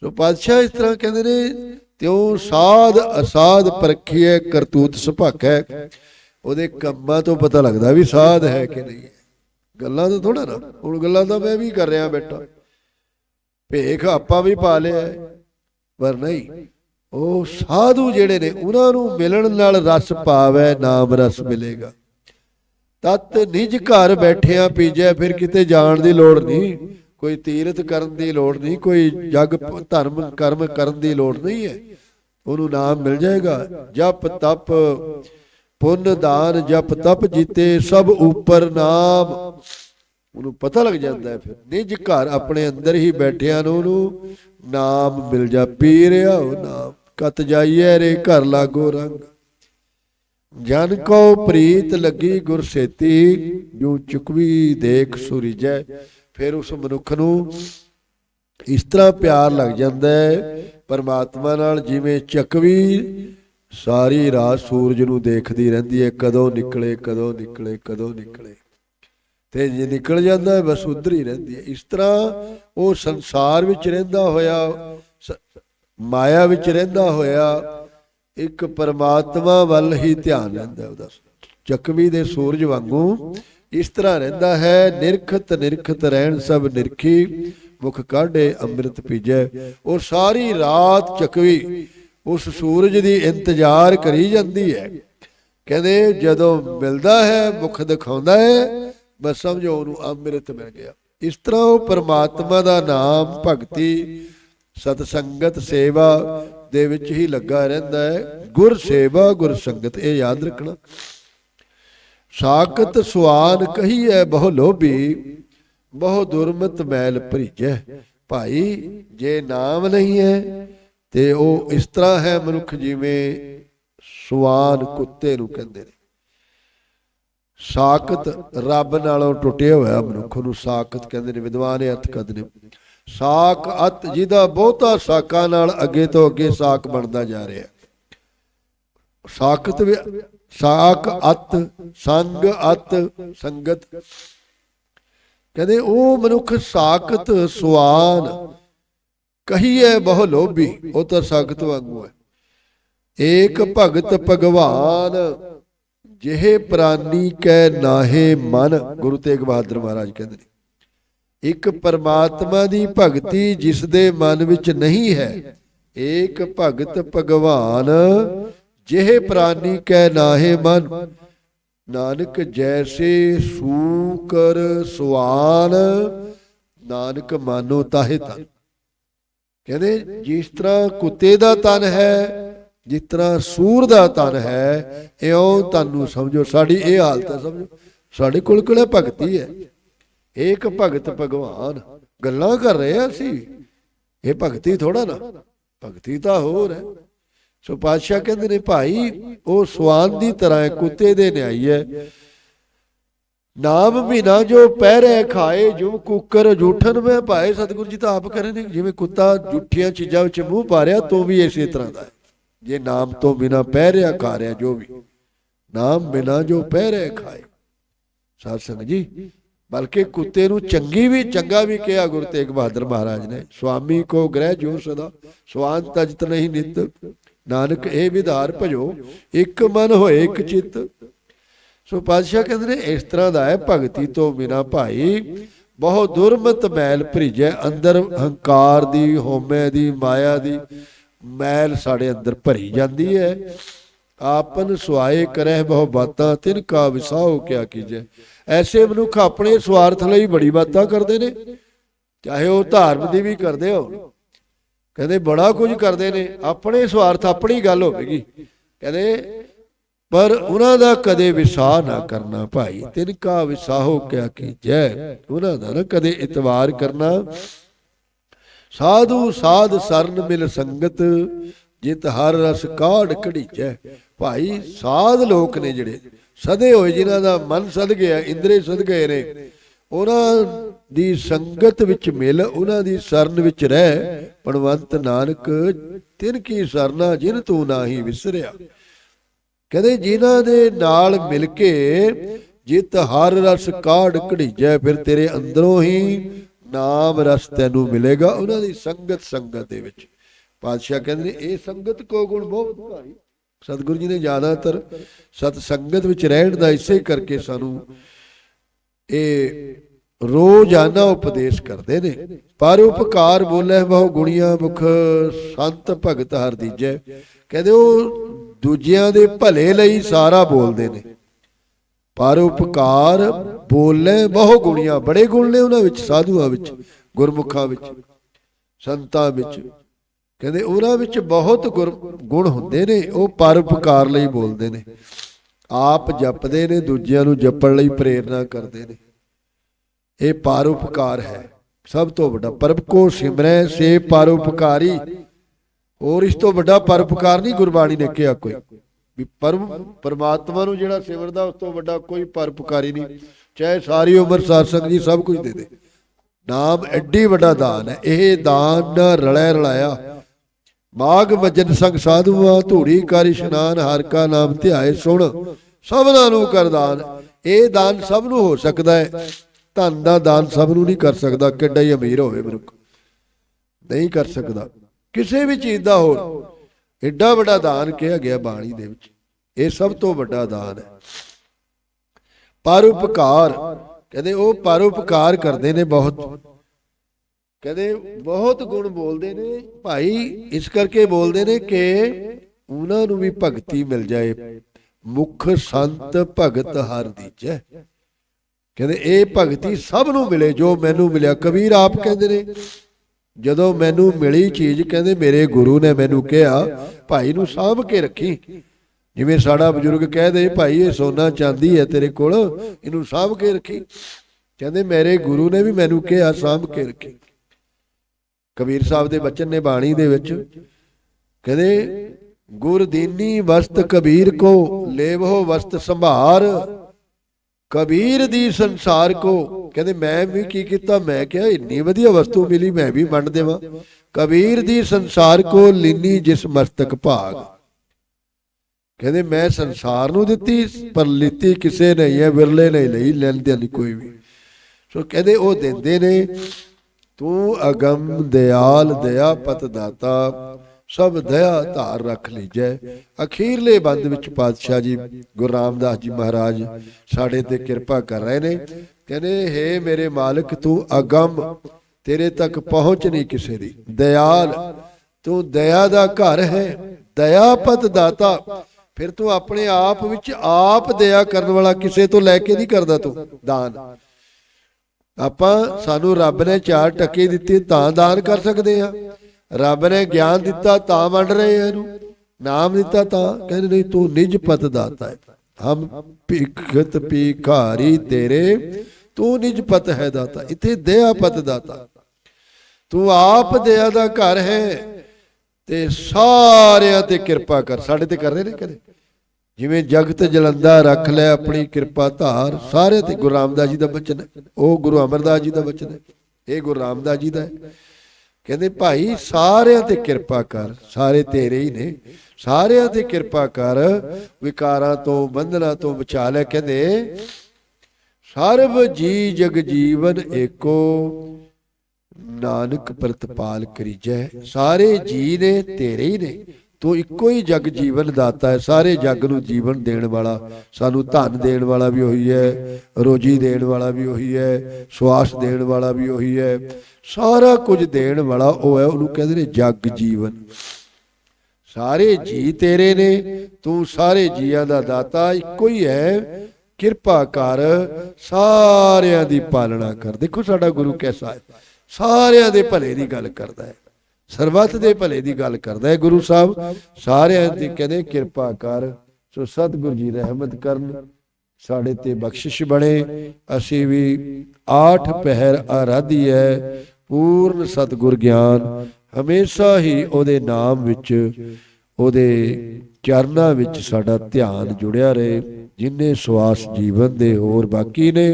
S1: ਸੋ ਪਾਤਸ਼ਾਹ ਇਸ ਤਰ੍ਹਾਂ ਕਹਿੰਦੇ ਨੇ, ਤਿਉ ਸਾਧ ਅਸਾਧ ਪਰਖੀਏ ਕਰਤੂਤ ਸੁਭਾਕੈ ਉਹਦੇ ਕੰਮਾਂ ਤੋਂ ਪਤਾ ਲੱਗਦਾ ਵੀ ਸਾਧ ਹੈ ਕਿ ਨਹੀਂ ਹੈ। ਗੱਲਾਂ ਤਾਂ ਥੋੜਾ ਨਾ, ਹੁਣ ਗੱਲਾਂ ਤਾਂ ਮੈਂ ਵੀ ਕਰ ਰਿਹਾ ਬੈਠਾ। ਭੇਖ ਆਪਾਂ ਵੀ ਪਾ ਲਿਆ ਪਰ ਨਹੀਂ, ਉਹ ਸਾਧੂ ਜਿਹੜੇ ਨੇ, ਉਹਨਾਂ ਨੂੰ ਮਿਲਣ ਨਾਲ ਰਸ ਪਾਵੇ, ਨਾਮ ਰਸ ਮਿਲੇਗਾ। ਤਤ ਨਿਜ ਘਰ ਬੈਠਿਆਂ ਪੀਜੈ, ਫਿਰ ਕਿਤੇ ਜਾਣ ਦੀ ਲੋੜ ਨਹੀਂ। ਕੋਈ ਤੀਰਥ ਕਰਨ ਦੀ ਲੋੜ ਨਹੀਂ, ਕੋਈ ਜਗ ਧਰਮ ਕਰਮ ਕਰਨ ਦੀ ਲੋੜ ਨਹੀਂ ਹੈ। ਉਹਨੂੰ ਨਾਮ ਮਿਲ ਜਾਏਗਾ। ਜਪ ਤਪ, ਪੁੰਨ ਦਾਨ, ਜਪ ਤਪ ਜੀਤੇ, ਸਭ ਉਪਰ ਨਾਮ। ਉਹਨੂੰ ਪਤਾ ਲੱਗ ਜਾਂਦਾ ਹੈ ਫਿਰ। ਨਿਜ ਘਰ ਆਪਣੇ ਅੰਦਰ ਹੀ ਬੈਠਿਆਂ ਨੂੰ ਉਹਨੂੰ ਨਾਮ ਮਿਲ ਜਾ। ਪੀ ਰਿਹਾ ਉਹ ਨਾਮ। ਕਤ ਜਾਈਏ ਰੇ ਘਰ ਲਾਗੋ ਰੰਗ। ਜਨ ਕੋ ਪ੍ਰੀਤ ਲੱਗੀ ਗੁਰਸੇਤੀ ਜੋ ਚੁਕਵੀ ਦੇਖ ਸੁਰੀਜੈ। ਫਿਰ ਉਸ ਮਨੁੱਖ ਨੂੰ ਇਸ ਤਰ੍ਹਾਂ ਪਿਆਰ ਲੱਗ ਜਾਂਦਾ ਹੈ, ਪਰਮਾਤਮਾ ਨਾਲ ਜਿਵੇਂ ਚਕਵੀ ਸਾਰੀ ਰਾਤ ਸੂਰਜ ਨੂੰ ਦੇਖਦੀ ਰਹਿੰਦੀ ਹੈ, ਕਦੋਂ ਨਿਕਲੇ ਕਦੋਂ ਨਿਕਲੇ ਕਦੋਂ ਨਿਕਲੇ। ਤੇ ਜੇ ਨਿਕਲ ਜਾਂਦਾ ਹੈ, ਬਸ ਉਧਰ ਹੀ ਰਹਿੰਦੀ ਹੈ। ਇਸ ਤਰ੍ਹਾਂ ਉਹ ਸੰਸਾਰ ਵਿੱਚ ਰਹਿੰਦਾ ਹੋਇਆ, ਸ- ਮਾਇਆ ਵਿੱਚ ਰਹਿੰਦਾ ਹੋਇਆ ਇੱਕ ਪਰਮਾਤਮਾ ਵੱਲ ਹੀ ਧਿਆਨ ਰਹਿੰਦਾ ਉਹਦਾ। ਚੱਕਵੀ ਦੇ ਸੂਰਜ ਵਾਂਗੂ ਇਸ ਤਰ੍ਹਾਂ ਰਹਿੰਦਾ ਹੈ, ਨਿਰਖਤ ਨਿਰਖਤ ਰਹਿਣ ਸਭ ਨਿਰਖੀ, ਮੁਖ ਕਾਢੇ ਅੰਮ੍ਰਿਤ ਪੀਜੈ। ਉਹ ਸਾਰੀ ਰਾਤ ਚੱਕਵੀ ਉਸ ਸੂਰਜ ਦੀ ਇੰਤਜ਼ਾਰ ਕਰੀ ਜਾਂਦੀ ਹੈ। ਕਹਿੰਦੇ ਜਦੋਂ ਮਿਲਦਾ ਹੈ, ਮੁਖ ਦਿਖਾਉਂਦਾ ਹੈ ਬਸ ਸਮਝੋ ਉਹਨੂੰ ਅੰਮ੍ਰਿਤ ਮਿਲ ਗਿਆ। ਇਸ ਤਰ੍ਹਾਂ ਉਹ ਪਰਮਾਤਮਾ ਦਾ ਨਾਮ ਭਗਤੀ ਸਤ ਸੰਗਤ ਸੇਵਾ ਦੇ ਵਿੱਚ ਹੀ ਲੱਗਾ ਰਹਿੰਦਾ ਹੈ। ਗੁਰ ਸੇਵਾ, ਗੁਰ ਸੰਗਤ, ਇਹ ਯਾਦ ਰੱਖਣਾ। ਸਾਖਤ ਸੁਆਨ ਕਹੀਐ ਬਹੁ ਲੋਭੀ, ਬਹੁ ਦੁਰਮਤ ਮੈਲ ਭਰੀਜੈ। ਭਾਈ, ਜੇ ਨਾਮ ਨਹੀਂ ਹੈ, ਤੇ ਉਹ ਇਸ ਤਰ੍ਹਾਂ ਹੈ ਮਨੁੱਖ ਜਿਵੇਂ ਸੁਆਨ ਕੁੱਤੇ ਨੂੰ ਕਹਿੰਦੇ ਨੇ। ਸਾਖਤ ਰੱਬ ਨਾਲੋਂ ਟੁੱਟਿਆ ਹੋਇਆ ਮਨੁੱਖ ਨੂੰ ਸਾਖਤ ਕਹਿੰਦੇ ਨੇ, ਵਿਦਵਾਨ ਇਹ ਅਰਥ ਕਰਦੇ ਨੇ। ਸਾਕ ਅਤ ਜਿਹਦਾ ਬਹੁਤਾ ਸਾਕਾਂ ਨਾਲ ਅੱਗੇ ਤੋਂ ਅੱਗੇ ਸਾਖ ਬਣਦਾ ਜਾ ਰਿਹਾ। ਸਾਖਤ ਵੀ- ਸਾਖ ਅਤ, ਸੰਗ ਅਤ, ਸੰਗਤ। ਕਹਿੰਦੇ ਉਹ ਮਨੁੱਖ ਸਾਖਤ ਸੁਆਨ ਕਹੀਏ ਬਹੁ ਲੋਭੀ, ਉਹ ਤਾਂ ਸਾਖਤ ਵਾਂਗੂ ਹੈ। ਏਕ ਭਗਤ ਭਗਵਾਨ, ਜਿਹੇ ਪ੍ਰਾਨੀ ਕੈ ਨਾਹੇ ਮਨ, ਗੁਰੂ ਤੇਗ ਬਹਾਦਰ ਮਹਾਰਾਜ ਕਹਿੰਦੇ ਨੇ। ਇੱਕ ਪਰਮਾਤਮਾ ਦੀ ਭਗਤੀ ਜਿਸ ਦੇ ਮਨ ਵਿੱਚ ਨਹੀਂ ਹੈ, ਏਕ ਭਗਤ ਭਗਵਾਨ, ਜਿਹੇ ਪ੍ਰਾਨੀ ਕੈ ਨਾਹੇ ਮਨ। ਨਾਨਕ ਜੈਸੇ ਸੂਕਰ ਸੁਆਨ ਨਾਨਕ ਮਾਨੋ ਤਾਹੇ ਤਨ। ਕਹਿੰਦੇ, ਜਿਸ ਤਰ੍ਹਾਂ ਕੁੱਤੇ ਦਾ ਤਨ ਹੈ, ਜਿਸ ਤਰ੍ਹਾਂ ਸੂਰ ਦਾ ਤਨ ਹੈ, ਇਉਂ ਤੁਹਾਨੂੰ ਸਮਝੋ, ਸਾਡੀ ਇਹ ਹਾਲਤ ਹੈ, ਸਮਝੋ। ਸਾਡੇ ਕੋਲ ਕੋਲੇ ਭਗਤੀ ਹੈ? ਏਕ ਭਗਤ ਭਗਵਾਨ। ਗੱਲਾਂ ਕਰ ਰਹੇ ਆ ਅਸੀਂ। ਇਹ ਭਗਤੀ ਥੋੜਾ ਨਾ। ਭਗਤੀ ਤਾਂ ਹੋਰ ਹੈ। ਸੋ ਪਾਤਸ਼ਾਹ ਕਹਿੰਦੇ ਨੇ, ਭਾਈ, ਉਹ ਸਵਾਨ ਦੀ ਤਰ੍ਹਾਂ ਹੈ, ਕੁੱਤੇ ਦੇ ਨਿਆਈ ਹੈ। ਨਾਮ ਬਿਨਾ ਜੋ ਪਹਿਰੇ ਖਾਏ ਜੋ ਕੁੱਕਰ ਜੂਠਨ ਮੈਂ ਭਾਏ। ਸਤਿਗੁਰੂ ਜੀ ਤਾਂ ਆਪ ਕਰੇ ਨੇ, ਜਿਵੇਂ ਕੁੱਤਾ ਜੁੱਠੀਆਂ ਚੀਜ਼ਾਂ ਵਿੱਚ ਮੂੰਹ ਪਾ ਰਿਹਾ ਤੋਂ ਵੀ ਇਸੇ ਤਰ੍ਹਾਂ ਦਾ ਜੇ ਨਾਮ ਤੋਂ ਬਿਨਾ ਪਹਿਰਿਆ ਖਾ ਰਿਹਾ ਜੋ ਵੀ, ਨਾਮ ਬਿਨਾ ਜੋ ਪਹਿਰੇ ਖਾਏ। ਸਾਧ ਸੰਗਤ ਜੀ ਬਲਕਿ ਕੁੱਤੇ ਨੂੰ ਚੰਗੀ ਵੀ, ਚੰਗਾ ਵੀ ਕਿਹਾ ਗੁਰੂ ਤੇਗ ਬਹਾਦਰ ਮਹਾਰਾਜ ਨੇ। ਸੁਆਮੀ ਕੋ ਗ੍ਰਹਿ ਜੋ ਸਦਾ ਸਵਾਨ ਤਜਤ ਨਹੀਂ ਨਿਤ। ਨਾਨਕ ਇਹ ਵਿਧਾਰ ਭਜੋ, ਇੱਕ ਮਨ ਹੋਏ ਇੱਕ ਚਿੱਤ। ਸੋ ਪਾਤਸ਼ਾਹ ਕਹਿੰਦੇ ਨੇ, ਇਸ ਤਰ੍ਹਾਂ ਦਾ ਹੈ ਭਗਤੀ ਤੋਂ ਬਿਨਾ ਭਾਈ ਬਹੁਤ ਦੁਰਮਤ ਮੈਲ ਭਰੀਜੈ, ਅੰਦਰ ਹੰਕਾਰ ਦੀ, ਹਉਮੈ ਦੀ, ਮਾਇਆ ਦੀ, ਮੈਲ ਸਾਡੇ ਅੰਦਰ ਭਰੀ ਜਾਂਦੀ ਹੈ। ਆਪਨ ਸੁਆਏ ਕਰਹਿ ਬਹੁ ਬਾਤਾਂ ਤਿਨ ਕਾ ਵਿਸਾਹੋ ਕਿਆ ਕੀਜੈ। ਐਸੇ ਮਨੁੱਖ ਆਪਣੇ ਸਵਾਰਥ ਲਈ ਬੜੀ ਬਾਤਾਂ ਕਰਦੇ ਨੇ। ਚਾਹੇ ਉਹ ਧਾਰਮ ਦੀ ਵੀ ਕਰਦੇ ਹੋ ਕਹਿੰਦੇ ਬੜਾ ਕੁਝ ਕਰਦੇ ਨੇ। ਆਪਣੇ ਸਵਾਰਥ ਆਪਣੀ ਗੱਲ ਹੋਵੇਗੀ। ਕਹਿੰਦੇ, ਪਰ ਉਹਨਾਂ ਦਾ ਕਦੇ ਵਿਸਾਹ ਨਾ ਕਰਨਾ ਭਾਈ। ਤਿਨ ਕਾ ਵਿਸਾਹੋ ਕਿਆ ਕੀਜੈ। ਉਹਨਾਂ ਦਾ ਨਾ ਕਦੇ ਇਤਵਾਰ ਕਰਨਾ। ਸਾਧੂ ਸਾਧ ਸਰਨ ਮਿਲ ਸੰਗਤ। ਜਿਤ ਹਰ ਰਸ ਕਾੜ ਕਢੀਚੈ। ਭਾਈ ਸਾਧ ਲੋਕ ਨੇ ਜਿਹੜੇ, ਸਦੇ ਹੋਏ ਜਿਨ੍ਹਾਂ ਦਾ ਮਨ ਸਦ ਗਿਆ ਇੰਦਰੇ ਸਦ ਗਏ ਨੇ। ਉਹਨਾਂ ਦੀ ਸੰਗਤ ਵਿੱਚ ਮਿਲ, ਉਹਨਾਂ ਦੀ ਸਰਨ ਵਿੱਚ ਰਹਿ। ਪਣਵੰਤ ਨਾਨਕ, ਤਿਨ ਕੀ ਸਰਨਾ ਜਿਨ ਤੂੰ ਨਾਹੀ ਵਿਸਰਿਆ। ਕਹਿੰਦੇ ਜਿਨ੍ਹਾਂ ਦੇ ਨਾਲ ਮਿਲ ਕੇ ਜਿਤ ਹਰ ਰਸ ਕਾਢ ਘੜੀਜੈ ਫਿਰ ਤੇਰੇ ਅੰਦਰੋਂ ਹੀ ਨਾਮ ਰਸ ਤੈਨੂੰ ਮਿਲੇਗਾ। ਉਹਨਾਂ ਦੀ ਸੰਗਤ ਸੰਗਤ ਦੇ ਵਿੱਚ। ਪਾਤਸ਼ਾਹ ਕਹਿੰਦੇ ਨੇ ਇਹ ਸੰਗਤ ਕੋ ਗੁਣ ਬਹੁਤ ਭਾਰੀ। ਸਤਿਗੁਰੂ ਜੀ ਨੇ ਜ਼ਿਆਦਾਤਰ ਸਤ ਸੰਗਤ ਵਿੱਚ ਰਹਿਣ ਦਾ ਇਸੇ ਕਰਕੇ ਸਾਨੂੰ ਇਹ ਰੋਜ਼ਾਨਾ ਉਪਦੇਸ਼ ਕਰਦੇ ਨੇ। ਪਰ ਉਪਕਾਰ ਬੋਲੇ, ਬਹੁ ਗੁਣੀਆਂ ਮੁਖ ਸੰਤ ਭਗਤ ਹਰ ਦੀਜੈ। ਕਹਿੰਦੇ, ਉਹ ਦੂਜਿਆਂ ਦੇ ਭਲੇ ਲਈ ਸਾਰਾ ਬੋਲਦੇ ਨੇ। ਪਰ ਉਪਕਾਰ ਬੋਲੇ, ਬਹੁ ਗੁਣੀਆਂ, ਬੜੇ ਗੁਣ ਨੇ ਉਹਨਾਂ ਵਿੱਚ, ਸਾਧੂਆਂ ਵਿੱਚ, ਗੁਰਮੁਖਾਂ ਵਿੱਚ, ਸੰਤਾਂ ਵਿੱਚ। ਕਹਿੰਦੇ ਉਹਨਾਂ ਵਿੱਚ ਬਹੁਤ ਗੁਰ- ਗੁਣ ਹੁੰਦੇ ਨੇ, ਉਹ ਪਰਉਪਕਾਰ ਲਈ ਬੋਲਦੇ ਨੇ। ਆਪ ਜਪਦੇ ਨੇ, ਦੂਜਿਆਂ ਨੂੰ ਜਪਣ ਲਈ ਪ੍ਰੇਰਣਾ ਕਰਦੇ ਨੇ। ਇਹ ਪਰਉਪਕਾਰ ਹੈ, ਸਭ ਤੋਂ ਵੱਡਾ। ਪਰਬ ਕੋ ਸਿਮਰੈ, ਸੇ ਪਰਉਪਕਾਰੀ। ਹੋਰ ਇਸ ਤੋਂ ਵੱਡਾ ਪਰਉਪਕਾਰ ਨਹੀਂ, ਗੁਰਬਾਣੀ ਨੇ ਕਿਹਾ ਕੋਈ। ਵੀ ਪਰਮ ਪਰਮਾਤਮਾ ਨੂੰ ਜਿਹੜਾ ਸਿਮਰਦਾ, ਉਸ ਤੋਂ ਵੱਡਾ ਕੋਈ ਪਰਉਪਕਾਰੀ ਨਹੀਂ। ਚਾਹੇ ਸਾਰੀ ਉਮਰ ਸਾਰਸੰਗ ਜੀ ਸਭ ਕੁਝ ਦੇ ਦੇ। ਨਾਮ ਐਡੀ ਵੱਡਾ ਦਾਨ ਹੈ। ਇਹ ਦਾਨ ਨਾ ਰਲਿਆ ਰਲਾਇਆ। ਮਾਗ ਵਜਨ ਸੰਗ ਸਾਧੂਆ ਧੂੜੀ ਕਰ ਇਸ਼ਨਾਨ, ਹਰ ਕਾ ਨਾਮ ਧਿਆਏ ਸੁਣ, ਸਭਨਾਂ ਨੂੰ ਕਰ ਇਹ ਦਾਨ ਸਭ ਨੂੰ ਹੋ ਸਕਦਾ ਹੈ। ਧਨ ਦਾ ਦਾਨ ਸਭ ਨੂੰ ਨਹੀਂ ਕਰ ਸਕਦਾ, ਕਿੱਡਾ ਹੀ ਅਮੀਰ ਹੋਵੇ ਮਨੁੱਖ। ਨਹੀਂ ਕਰ ਸਕਦਾ। ਕਿਸੇ ਵੀ ਚੀਜ਼ ਦਾ ਹੋਰ। ਐਡਾ ਵੱਡਾ ਦਾਨ ਕਿਹਾ ਗਿਆ ਬਾਣੀ ਦੇ ਵਿੱਚ। ਇਹ ਸਭ ਤੋਂ ਵੱਡਾ ਦਾਨ ਹੈ। ਪਰਉਪਕਾਰ ਕਹਿੰਦੇ ਉਹ ਪਰਉਪਕਾਰ ਕਰਦੇ ਨੇ ਬਹੁਤ। ਕਹਿੰਦੇ ਬਹੁਤ ਗੁਣ ਬੋਲਦੇ ਨੇ। ਭਾਈ ਇਸ ਕਰਕੇ ਬੋਲਦੇ ਨੇ ਕਿ ਉਹਨਾਂ ਨੂੰ ਵੀ ਭਗਤੀ ਮਿਲ ਜਾਏ। ਮੁਖ ਸੰਤ ਭਗਤ ਹਰ ਦੀਜੈ। ਕਹਿੰਦੇ ਇਹ ਭਗਤੀ ਸਭ ਨੂੰ ਮਿਲੇ, ਜੋ ਮੈਨੂੰ ਮਿਲਿਆ। ਕਬੀਰ ਆਪ ਕਹਿੰਦੇ ਨੇ, ਜਦੋਂ ਮੈਨੂੰ ਮਿਲੀ ਚੀਜ਼, ਕਹਿੰਦੇ ਮੇਰੇ ਗੁਰੂ ਨੇ ਮੈਨੂੰ ਕਿਹਾ, ਭਾਈ ਨੂੰ ਸਾਂਭ ਕੇ ਰੱਖੀ। ਜਿਵੇਂ ਸਾਡਾ ਬਜ਼ੁਰਗ ਕਹਿ ਦੇ, ਭਾਈ ਇਹ ਸੋਨਾ ਚਾਂਦੀ ਹੈ ਤੇਰੇ ਕੋਲ, ਇਹਨੂੰ ਸਾਂਭ ਕੇ ਰੱਖੀ। ਕਹਿੰਦੇ ਮੇਰੇ ਗੁਰੂ ਨੇ ਵੀ ਮੈਨੂੰ ਕਿਹਾ, ਸਾਂਭ ਕੇ ਰੱਖੀ। ਕਬੀਰ ਸਾਹਿਬ ਦੇ ਬਚਨ ਨੇ ਬਾਣੀ ਦੇ ਵਿੱਚ ਕਹਿੰਦੇ, ਗੁਰ ਦੀਨੀ ਵਸਤ ਕਬੀਰ ਕੋ ਲੇਵੋ ਵਸਤ ਸੰਭਾਰ। ਕਬੀਰ ਦੀ ਸੰਸਾਰ ਕੋ। ਕਹਿੰਦੇ, ਮੈਂ ਵੀ ਕੀ ਕੀਤਾ? ਮੈਂ ਕਿਹਾ, ਇੰਨੀ ਵਧੀਆ ਵਸਤੂ ਮਿਲੀ, ਮੈਂ ਵੀ ਵੰਡ ਦੇਵਾਂ। ਕਬੀਰ ਦੀ ਸੰਸਾਰ ਕੋ ਲੀਨੀ ਜਿਸ ਮਸਤਕ ਭਾਗ। ਕਹਿੰਦੇ, ਮੈਂ ਸੰਸਾਰ ਨੂੰ ਦਿੱਤੀ, ਪਰ ਲਿੱਤੀ ਕਿਸੇ ਨੇ ਹੈ ਵਿਰਲੇ ਨਹੀਂ ਲਈ ਲੈਂਦੇ ਨਹੀਂ ਕੋਈ ਵੀ। ਸੋ ਕਹਿੰਦੇ, ਉਹ ਦਿੰਦੇ ਨੇ। ਤੂੰ ਅਗੰਮ ਦਿਆਲ ਦਇਆ ਪਤ ਦਾਤਾ ਸਭ ਦਇਆ ਧਾਰ ਰੱਖ ਲੀਜੈ ਅਖੀਰਲੇ ਬੰਦ ਵਿੱਚ ਪਾਤਸ਼ਾਹ ਜੀ, ਗੁਰੂ ਰਾਮਦਾਸ ਜੀ ਮਹਾਰਾਜ ਸਾਡੇ ਤੇ ਕਿਰਪਾ ਕਰ ਰਹੇ ਨੇ। ਕਹਿੰਦੇ, ਹੇ ਮੇਰੇ ਮਾਲਕ, ਤੂੰ ਅਗੰਮ ਤੇਰੇ ਤੱਕ ਪਹੁੰਚ ਨਹੀਂ ਕਿਸੇ ਦੀ। ਦਿਆਲ, ਤੂੰ ਦਇਆ ਦਾ ਘਰ ਹੈ ਦਇਆਪਤ ਦਾਤਾ ਫਿਰ ਤੂੰ ਆਪਣੇ ਆਪ ਵਿੱਚ ਆਪ ਦਇਆ ਕਰਨ ਵਾਲਾ ਕਿਸੇ ਤੋਂ ਲੈ ਕੇ ਨਹੀਂ ਕਰਦਾ ਤੂੰ। ਦਾਨ। ਆਪਾਂ ਸਾਨੂੰ ਰੱਬ ਨੇ ਚਾਰ ਟੱਕੇ ਦਿੱਤੇ, ਤਾਂ ਦਾਨ ਕਰ ਸਕਦੇ ਆ ਰੱਬ ਨੇ ਗਿਆਨ ਦਿੱਤਾ, ਤਾਂ ਵੰਡ ਰਹੇ ਆ ਇਹਨੂੰ। ਨਾਮ ਦਿੱਤਾ, ਤਾਂ ਕਹਿੰਦੇ ਨਹੀਂ, ਤੂੰ ਨਿਜ ਪਤ ਦਾਤਾ ਹੈ। ਹਮ ਭਿਖਤ ਭਿਖਾਰੀ ਤੇਰੇ, ਤੂੰ ਨਿਜ ਪਤ ਹੈ ਦਾਤਾ। ਇਥੇ ਦਇਆ ਪਤ ਦਾਤਾ। ਤੂੰ ਆਪ ਦਇਆ ਦਾ ਘਰ ਹੈ ਤੇ ਸਾਰਿਆਂ ਤੇ ਕਿਰਪਾ ਕਰ। ਸਾਡੇ ਤੇ ਕਰ ਰਹੇ ਨੇ ਕਦੇ? ਜਿਵੇਂ ਜਗਤ ਜਲੰਦਾ ਰੱਖ ਲੈ ਆਪਣੀ ਕਿਰਪਾ ਧਾਰ, ਸਾਰੇ ਤੇ ਗੁਰੂ ਰਾਮਦਾਸ ਜੀ ਦਾ ਬਚਨ ਹੈ। ਉਹ ਗੁਰੂ ਅਮਰਦਾਸ ਜੀ ਦਾ ਬਚਨ ਹੈ। ਇਹ ਗੁਰੂ ਰਾਮਦਾਸ ਜੀ ਦਾ ਹੈ। ਕਹਿੰਦੇ, ਭਾਈ, ਸਾਰਿਆਂ ਤੇ ਕਿਰਪਾ ਕਰ। ਸਾਰੇ ਤੇਰੇ ਹੀ ਨੇ। ਸਾਰਿਆਂ ਤੇ ਕਿਰਪਾ ਕਰ। ਵਿਕਾਰਾਂ ਤੋਂ, ਬੰਧਨਾਂ ਤੋਂ ਬਚਾ ਲੈ। ਕਹਿੰਦੇ, ਸਰਬ ਜੀ ਜਗ ਜੀਵਨ ਏਕੋ, ਨਾਨਕ ਪ੍ਰਤਪਾਲ ਕਰੀਜੈ। ਸਾਰੇ ਜੀ ਨੇ, ਤੇਰੇ ਹੀ ਨੇ। ਤੂੰ ਇੱਕੋ ਹੀ ਜਗ ਜੀਵਨ ਦਾਤਾ ਹੈ, ਸਾਰੇ ਜਗ ਨੂੰ ਜੀਵਨ ਦੇਣ ਵਾਲਾ। ਸਾਨੂੰ ਧਨ ਦੇਣ ਵਾਲਾ ਵੀ ਉਹੀ ਹੈ, ਰੋਜੀ ਦੇਣ ਵਾਲਾ ਵੀ ਉਹੀ ਹੈ ਸਵਾਸ ਦੇਣ ਵਾਲਾ ਵੀ ਉਹੀ ਹੈ। ਸਾਰਾ ਕੁਝ ਦੇਣ ਵਾਲਾ ਉਹ ਹੈ, ਉਹਨੂੰ ਕਹਿੰਦੇ ਨੇ ਜਗ ਜੀਵਨ। ਸਾਰੇ ਜੀ ਤੇਰੇ ਨੇ, ਤੂੰ ਸਾਰੇ ਜੀਆਂ ਦਾ ਦਾਤਾ, ਇੱਕੋ ਹੀ ਹੈ। ਕਿਰਪਾ ਕਰ, ਸਾਰਿਆਂ ਦੀ ਪਾਲਣਾ ਕਰ। ਦੇਖੋ ਸਾਡਾ ਗੁਰੂ ਕੈਸਾ ਹੈ, ਸਾਰਿਆਂ ਦੇ ਭਲੇ ਦੀ ਗੱਲ ਕਰਦਾ ਹੈ। ਸਰਬੱਤ ਦੇ ਭਲੇ ਦੀ ਗੱਲ ਕਰਦਾ ਹੈ ਗੁਰੂ ਸਾਹਿਬ। ਸਾਰਿਆਂ ਦੀ ਕਹਿੰਦੇ ਕਿਰਪਾ ਕਰ, ਸੋ ਸਤਿਗੁਰੂ ਜੀ ਰਹਿਮਤ ਕਰਨ, ਸਾਡੇ ਤੇ ਬਖਸ਼ਿਸ਼ ਬਣੇ। ਅਸੀਂ ਵੀ ਆਠ ਪਹਿਰ ਆਰਾਧੀ ਹੈ, ਪੂਰਨ ਸਤਿਗੁਰ ਗਿਆਨ, ਹਮੇਸ਼ਾ ਹੀ ਉਹਦੇ ਨਾਮ ਵਿੱਚ, ਉਹਦੇ ਚਰਨਾਂ ਵਿੱਚ ਸਾਡਾ ਧਿਆਨ ਜੁੜਿਆ ਰਹੇ, ਜਿੰਨੇ ਸਵਾਸ ਜੀਵਨ ਦੇ ਹੋਰ ਬਾਕੀ ਨੇ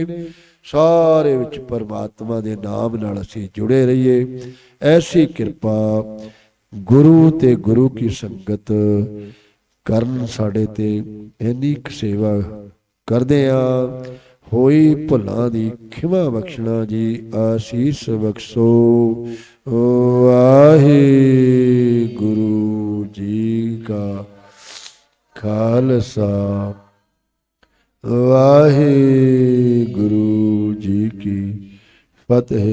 S1: ਸਾਰੇ ਵਿੱਚ ਪਰਮਾਤਮਾ ਦੇ ਨਾਮ ਨਾਲ ਅਸੀਂ ਜੁੜੇ ਰਹੀਏ। ਐਸੀ ਕਿਰਪਾ ਗੁਰੂ ਤੇ ਗੁਰੂ ਕੀ ਸੰਗਤ ਕਰਨ ਸਾਡੇ ਤੇ ਇੰਨੀ ਕੁ ਸੇਵਾ ਕਰਦੇ ਆ। ਹੋਈ ਭੁੱਲਾਂ ਦੀ ਖਿਮਾ ਬਖਸ਼ਣਾ ਜੀ, ਆਸੀਸ ਬਖਸ਼ੋ। ਵਾਹਿਗੁਰੂ ਜੀ ਕਾ ਖਾਲਸਾ। ਵਾਹਿਗੁਰੂ ਜੀ ਕੀ ਫਤਿਹ।